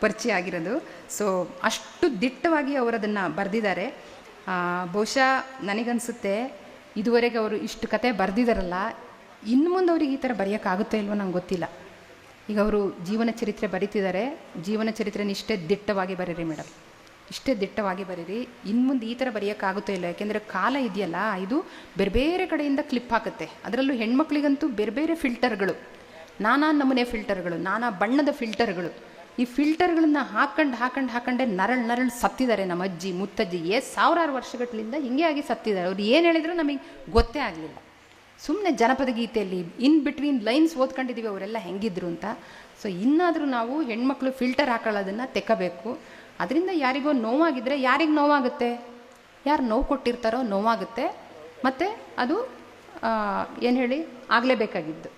ಪರಿಚಯ ಆಗಿರೋದು. ಸೊ ಅಷ್ಟು ದಿಟ್ಟವಾಗಿ ಅವರು ಅದನ್ನು ಬರೆದಿದ್ದಾರೆ. ಬಹುಶಃ ನನಗನ್ಸುತ್ತೆ ಇದುವರೆಗೆ ಅವರು ಇಷ್ಟು ಕತೆ ಬರೆದಿದ್ದಾರಲ್ಲ ಇನ್ನು ಮುಂದೆ ಅವ್ರಿಗೆ ಈ ಥರ ಬರೆಯೋಕ್ಕಾಗುತ್ತೋ ಇಲ್ವೋ ನಂಗೆ ಗೊತ್ತಿಲ್ಲ. ಈಗ ಅವರು ಜೀವನ ಚರಿತ್ರೆ ಬರೀತಿದ್ದಾರೆ. ಜೀವನ ಚರಿತ್ರೆ ಇಷ್ಟೇ ದಿಟ್ಟವಾಗಿ ಬರೀರಿ ಮೇಡಮ್ ಇಷ್ಟೇ ದಿಟ್ಟವಾಗಿ ಬರೀರಿ. ಇನ್ನು ಮುಂದೆ ಈ ಥರ ಬರೆಯೋಕ್ಕಾಗುತ್ತೋ ಇಲ್ಲ? ಯಾಕೆಂದರೆ ಕಾಲ ಇದೆಯಲ್ಲ, ಇದು ಬೇರೆ ಬೇರೆ ಕಡೆಯಿಂದ ಕ್ಲಿಪ್ ಹಾಕುತ್ತೆ. ಅದರಲ್ಲೂ ಹೆಣ್ಮಕ್ಳಿಗಂತೂ ಬೇರೆ ಬೇರೆ ಫಿಲ್ಟರ್ಗಳು ನಾನಾ ನಮೂನೆ ಫಿಲ್ಟರ್ಗಳು ನಾನಾ ಬಣ್ಣದ ಫಿಲ್ಟರ್ಗಳು ಈ ಫಿಲ್ಟರ್ಗಳನ್ನ ಹಾಕೊಂಡು ಹಾಕೊಂಡು ಹಾಕೊಂಡೆ ನರಳು ನರಳು ಸತ್ತಿದ್ದಾರೆ ನಮ್ಮ ಅಜ್ಜಿ, ಮುತ್ತಜ್ಜಿ. ಏ, ಸಾವಿರಾರು ವರ್ಷಗಟ್ಟಲಿಂದ ಹಿಂಗೆ ಆಗಿ ಸತ್ತಿದ್ದಾರೆ. ಅವ್ರು ಏನು ಹೇಳಿದ್ರು ನಮಗೆ ಗೊತ್ತೇ ಆಗಲಿಲ್ಲ. ಸುಮ್ಮನೆ ಜನಪದ ಗೀತೆಯಲ್ಲಿ ಇನ್ ಬಿಟ್ವೀನ್ ಲೈನ್ಸ್ ಓದ್ಕೊಂಡಿದ್ದೀವಿ ಅವರೆಲ್ಲ ಹೆಂಗಿದ್ರು ಅಂತ. ಸೊ ಇನ್ನಾದರೂ ನಾವು ಹೆಣ್ಮಕ್ಳು ಫಿಲ್ಟರ್ ಹಾಕೊಳ್ಳೋದನ್ನು ತೆಕ್ಕಬೇಕು. ಅದರಿಂದ ಯಾರಿಗೋ ನೋವಾಗಿದ್ದರೆ ಯಾರಿಗೆ ನೋವಾಗುತ್ತೆ? ಯಾರು ನೋವು ಕೊಟ್ಟಿರ್ತಾರೋ ನೋವಾಗುತ್ತೆ. ಮತ್ತು ಅದು ಏನು ಹೇಳಿ, ಆಗಲೇಬೇಕಾಗಿದ್ದು.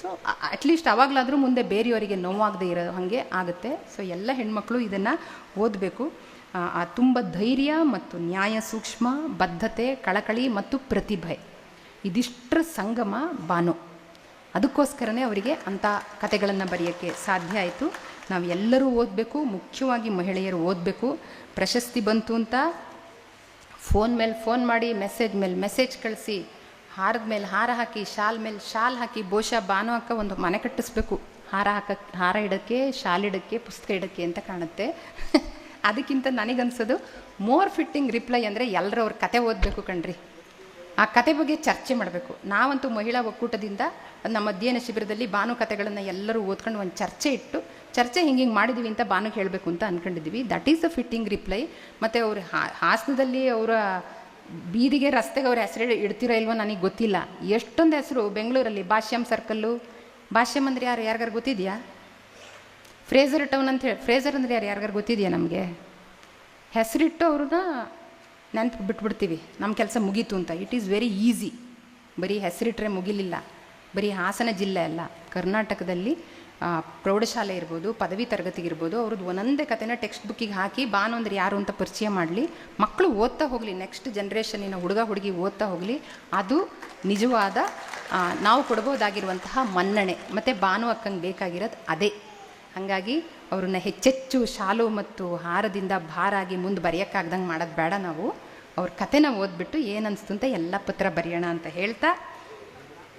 ಸೊ ಅಟ್ಲೀಸ್ಟ್ ಅವಾಗಲಾದರೂ ಮುಂದೆ ಬೇರೆಯವರಿಗೆ ನೋವಾಗದೆ ಇರೋ ಹಾಗೆ ಆಗುತ್ತೆ. ಸೊ ಎಲ್ಲ ಹೆಣ್ಮಕ್ಳು ಇದನ್ನು ಓದಬೇಕು. ತುಂಬ ಧೈರ್ಯ ಮತ್ತು ನ್ಯಾಯ, ಸೂಕ್ಷ್ಮ, ಬದ್ಧತೆ, ಕಳಕಳಿ ಮತ್ತು ಪ್ರತಿಭೆ. ಇದಿಷ್ಟರ ಸಂಗಮ ಬಾನು. ಅದಕ್ಕೋಸ್ಕರನೇ ಅವರಿಗೆ ಅಂಥ ಕತೆಗಳನ್ನು ಬರೆಯೋಕ್ಕೆ ಸಾಧ್ಯ ಆಯಿತು. ನಾವು ಎಲ್ಲರೂ ಓದಬೇಕು, ಮುಖ್ಯವಾಗಿ ಮಹಿಳೆಯರು ಓದಬೇಕು. ಪ್ರಶಸ್ತಿ ಬಂತು ಅಂತ ಫೋನ್ ಮೇಲೆ ಫೋನ್ ಮಾಡಿ ಮೆಸೇಜ್ ಮೇಲೆ ಮೆಸೇಜ್ ಕಳಿಸಿ, ಹಾರದ ಮೇಲೆ ಹಾರ ಹಾಕಿ, ಶಾಲ್ ಮೇಲೆ ಶಾಲ್ ಹಾಕಿ ಬಹುಶಃ ಬಾನು ಅಕ್ಕ ಒಂದು ಮನೆ ಕಟ್ಟಿಸ್ಬೇಕು. ಹಾರ ಹಾಕಕ್ಕೆ ಹಾರ ಇಡೋಕ್ಕೆ, ಶಾಲ್ ಇಡೋಕ್ಕೆ, ಪುಸ್ತಕ ಇಡೋಕ್ಕೆ ಅಂತ ಕಾಣುತ್ತೆ. [LAUGHS] ಅದಕ್ಕಿಂತ ನನಗನ್ಸೋದು ಮೋರ್ ಫಿಟ್ಟಿಂಗ್ ರಿಪ್ಲೈ ಅಂದರೆ ಎಲ್ಲರೂ ಅವ್ರ ಕತೆ ಓದಬೇಕು ಕಣ್ರಿ. ಆ ಕತೆ ಬಗ್ಗೆ ಚರ್ಚೆ ಮಾಡಬೇಕು. ನಾವಂತೂ ಮಹಿಳಾ ಒಕ್ಕೂಟದಿಂದ ನಮ್ಮ ಅಧ್ಯಯನ ಶಿಬಿರದಲ್ಲಿ ಭಾನು ಕಥೆಗಳನ್ನು ಎಲ್ಲರೂ ಓದ್ಕೊಂಡು ಒಂದು ಚರ್ಚೆ ಇಟ್ಟು ಚರ್ಚೆ ಹಿಂಗೆ ಹಿಂಗೆ ಮಾಡಿದ್ದೀವಿ ಅಂತ ಬಾನು ಹೇಳಬೇಕು ಅಂತ ಅಂದ್ಕೊಂಡಿದ್ದೀವಿ that is the fitting reply ಮತ್ತು ಅವ್ರ ಹಾಸನದಲ್ಲಿ ಅವರ ಬೀದಿಗೆ ರಸ್ತೆಗೆ ಅವ್ರ ಹೆಸರು ಇಡ್ತಿರೋ ಇಲ್ವೋ ನನಗೆ ಗೊತ್ತಿಲ್ಲ. ಎಷ್ಟೊಂದು ಹೆಸರು ಬೆಂಗಳೂರಲ್ಲಿ, ಭಾಷ್ಯಂ ಸರ್ಕಲ್ಲು ಭಾಷ್ಯಂ ಅಂದರೆ ಯಾರು, ಯಾರಿಗಾರು ಗೊತ್ತಿದೆಯಾ? ಫ್ರೇಜರ್ ಟೌನ್ ಅಂತ ಹೇಳಿ ಫ್ರೇಜರ್ ಅಂದರೆ ಯಾರು, ಯಾರಿಗಾರು ಗೊತ್ತಿದೆಯಾ ನಮಗೆ? ಹೆಸರಿಟ್ಟು ಅವ್ರನ್ನ ನೆನಪು ಬಿಟ್ಬಿಡ್ತೀವಿ. ನಮ್ಮ ಕೆಲಸ ಮುಗೀತು ಅಂತ. ಇಟ್ ಈಸ್ ವೆರಿ ಈಸಿ ಬರೀ ಹೆಸರಿಟ್ರೆ ಮುಗಿಲಿಲ್ಲ. ಬರೀ ಹಾಸನ ಜಿಲ್ಲೆ ಅಲ್ಲ. ಕರ್ನಾಟಕದಲ್ಲಿ ಪ್ರೌಢಶಾಲೆ ಇರ್ಬೋದು, ಪದವಿ ತರಗತಿಗಿರ್ಬೋದು ಅವ್ರದ್ದು ಒಂದೊಂದೇ ಕತೆನ ಟೆಕ್ಸ್ಟ್ ಬುಕ್ಕಿಗೆ ಹಾಕಿ, ಬಾನು ಅಂದ್ರೆ ಯಾರು ಅಂತ ಪರಿಚಯ ಮಾಡಲಿ. ಮಕ್ಕಳು ಓದ್ತಾ ಹೋಗಲಿ ನೆಕ್ಸ್ಟ್ ಜನ್ರೇಷನಿನ ಹುಡುಗ ಹುಡುಗಿ ಓದ್ತಾ ಹೋಗಲಿ. ಅದು ನಿಜವಾದ ನಾವು ಕೊಡ್ಬೋದಾಗಿರುವಂತಹ ಮನ್ನಣೆ. ಮತ್ತು ಬಾನು ಅಕ್ಕಂಗೆ ಬೇಕಾಗಿರೋದು ಅದೇ. ಹಾಗಾಗಿ ಅವ್ರನ್ನ ಹೆಚ್ಚೆಚ್ಚು ಶಾಲು ಮತ್ತು ಹಾರದಿಂದ ಭಾರಾಗಿ ಮುಂದೆ ಬರೆಯೋಕ್ಕಾಗ್ದಂಗೆ ಮಾಡೋದು ಬೇಡ ನಾವು. ಅವ್ರ ಕತೆನ ಓದ್ಬಿಟ್ಟು ಅನಿಸ್ತು ಅಂತ ಎಲ್ಲ ಪತ್ರ ಬರೆಯೋಣ ಅಂತ ಹೇಳ್ತಾ.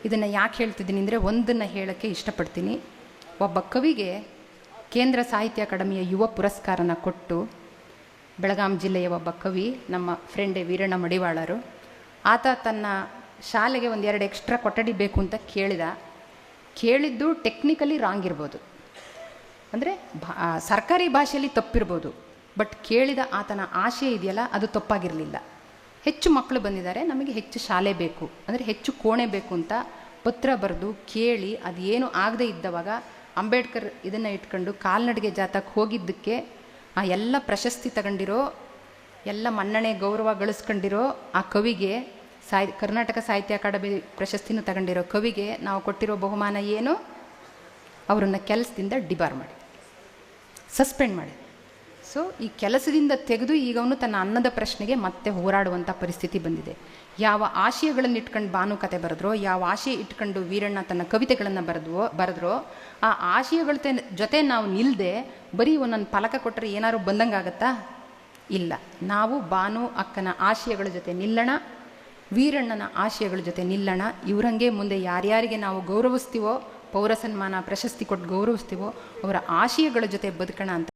ಇದನ್ನು ಯಾಕೆ ಹೇಳ್ತಿದ್ದೀನಿ ಅಂದರೆ ಒಂದನ್ನು ಹೇಳೋಕ್ಕೆ ಇಷ್ಟಪಡ್ತೀನಿ. ಒಬ್ಬ ಕವಿಗೆ ಕೇಂದ್ರ ಸಾಹಿತ್ಯ ಅಕಾಡೆಮಿಯ ಯುವ ಪುರಸ್ಕಾರನ ಕೊಟ್ಟು ಬೆಳಗಾಂ ಜಿಲ್ಲೆಯ ಒಬ್ಬ ಕವಿ, ನಮ್ಮ ಫ್ರೆಂಡೇ ವೀರಣ್ಣ ಮಡಿವಾಳರು. ಆತ ತನ್ನ ಶಾಲೆಗೆ ಒಂದು ಎರಡು ಎಕ್ಸ್ಟ್ರಾ ಕೊಠಡಿ ಬೇಕು ಅಂತ ಕೇಳಿದ. ಕೇಳಿದ್ದು ಟೆಕ್ನಿಕಲಿ ರಾಂಗ್ ಇರ್ಬೋದು. ಅಂದರೆ ಭಾ ಸರ್ಕಾರಿ ಭಾಷೆಯಲ್ಲಿ ತಪ್ಪಿರ್ಬೋದು. ಬಟ್ ಕೇಳಿದ ಆತನ ಆಶೆ ಇದೆಯಲ್ಲ, ಅದು ತಪ್ಪಾಗಿರಲಿಲ್ಲ. ಹೆಚ್ಚು ಮಕ್ಕಳು ಬಂದಿದ್ದಾರೆ, ನಮಗೆ ಹೆಚ್ಚು ಶಾಲೆ ಬೇಕು. ಅಂದರೆ ಹೆಚ್ಚು ಕೋಣೆ ಬೇಕು ಅಂತ ಪತ್ರ ಬರೆದು ಕೇಳಿ ಅದು ಏನು ಆಗದೇ ಇದ್ದವಾಗ ಅಂಬೇಡ್ಕರ್ ಇದನ್ನು ಇಟ್ಕೊಂಡು ಕಾಲ್ನಡಿಗೆ ಜಾಥಾಕ್ಕೆ ಹೋಗಿದ್ದಕ್ಕೆ ಆ ಎಲ್ಲ ಪ್ರಶಸ್ತಿ ತಗೊಂಡಿರೋ, ಎಲ್ಲ ಮನ್ನಣೆ ಗೌರವ ಗಳಿಸ್ಕೊಂಡಿರೋ ಆ ಕವಿಗೆ ಸಾಹಿ, ಕರ್ನಾಟಕ ಸಾಹಿತ್ಯ ಅಕಾಡೆಮಿ ಪ್ರಶಸ್ತಿನೂ ತಗೊಂಡಿರೋ ಕವಿಗೆ ನಾವು ಕೊಟ್ಟಿರೋ ಬಹುಮಾನ ಏನು? ಅವರನ್ನು ಕೆಲಸದಿಂದ ಡಿಬಾರ್ ಮಾಡಿ, ಸಸ್ಪೆಂಡ್ ಮಾಡಿ. ಸೊ ಈ ಕೆಲಸದಿಂದ ತೆಗೆದು ಈಗ ಅವನು ತನ್ನ ಅನ್ನದ ಪ್ರಶ್ನೆಗೆ ಮತ್ತೆ ಹೋರಾಡುವಂಥ ಪರಿಸ್ಥಿತಿ ಬಂದಿದೆ. ಯಾವ ಆಶಯಗಳನ್ನು ಇಟ್ಕೊಂಡು ಭಾನು ಕತೆ ಬರೆದ್ರೋ, ಯಾವ ಆಶಯ ಇಟ್ಕೊಂಡು ವೀರಣ್ಣ ತನ್ನ ಕವಿತೆಗಳನ್ನು ಬರೆದ್ವೋ, ಬರೆದ್ರೋ, ಆ ಆಶಯಗಳ ಜೊತೆ ನಾವು ನಿಲ್ಲದೆ ಬರೀ ಒಂದೊಂದು ಫಲಕ ಕೊಟ್ಟರೆ ಏನಾದ್ರು ಬಂದಂಗಾಗತ್ತಾ ಇಲ್ಲ. ನಾವು ಭಾನು ಅಕ್ಕನ ಆಶಯಗಳ ಜೊತೆ ನಿಲ್ಲಣ, ವೀರಣ್ಣನ ಆಶಯಗಳ ಜೊತೆ ನಿಲ್ಲಣ. ಇವರಂಗೆ ಮುಂದೆ ಯಾರ್ಯಾರಿಗೆ ನಾವು ಗೌರವಿಸ್ತೀವೋ ಪೌರ ಸನ್ಮಾನ ಪ್ರಶಸ್ತಿ ಕೊಟ್ಟು ಗೌರವಿಸ್ತೀವೋ, ಅವರ ಆಶಯಗಳ ಜೊತೆ ಬದುಕೋಣ ಅಂತ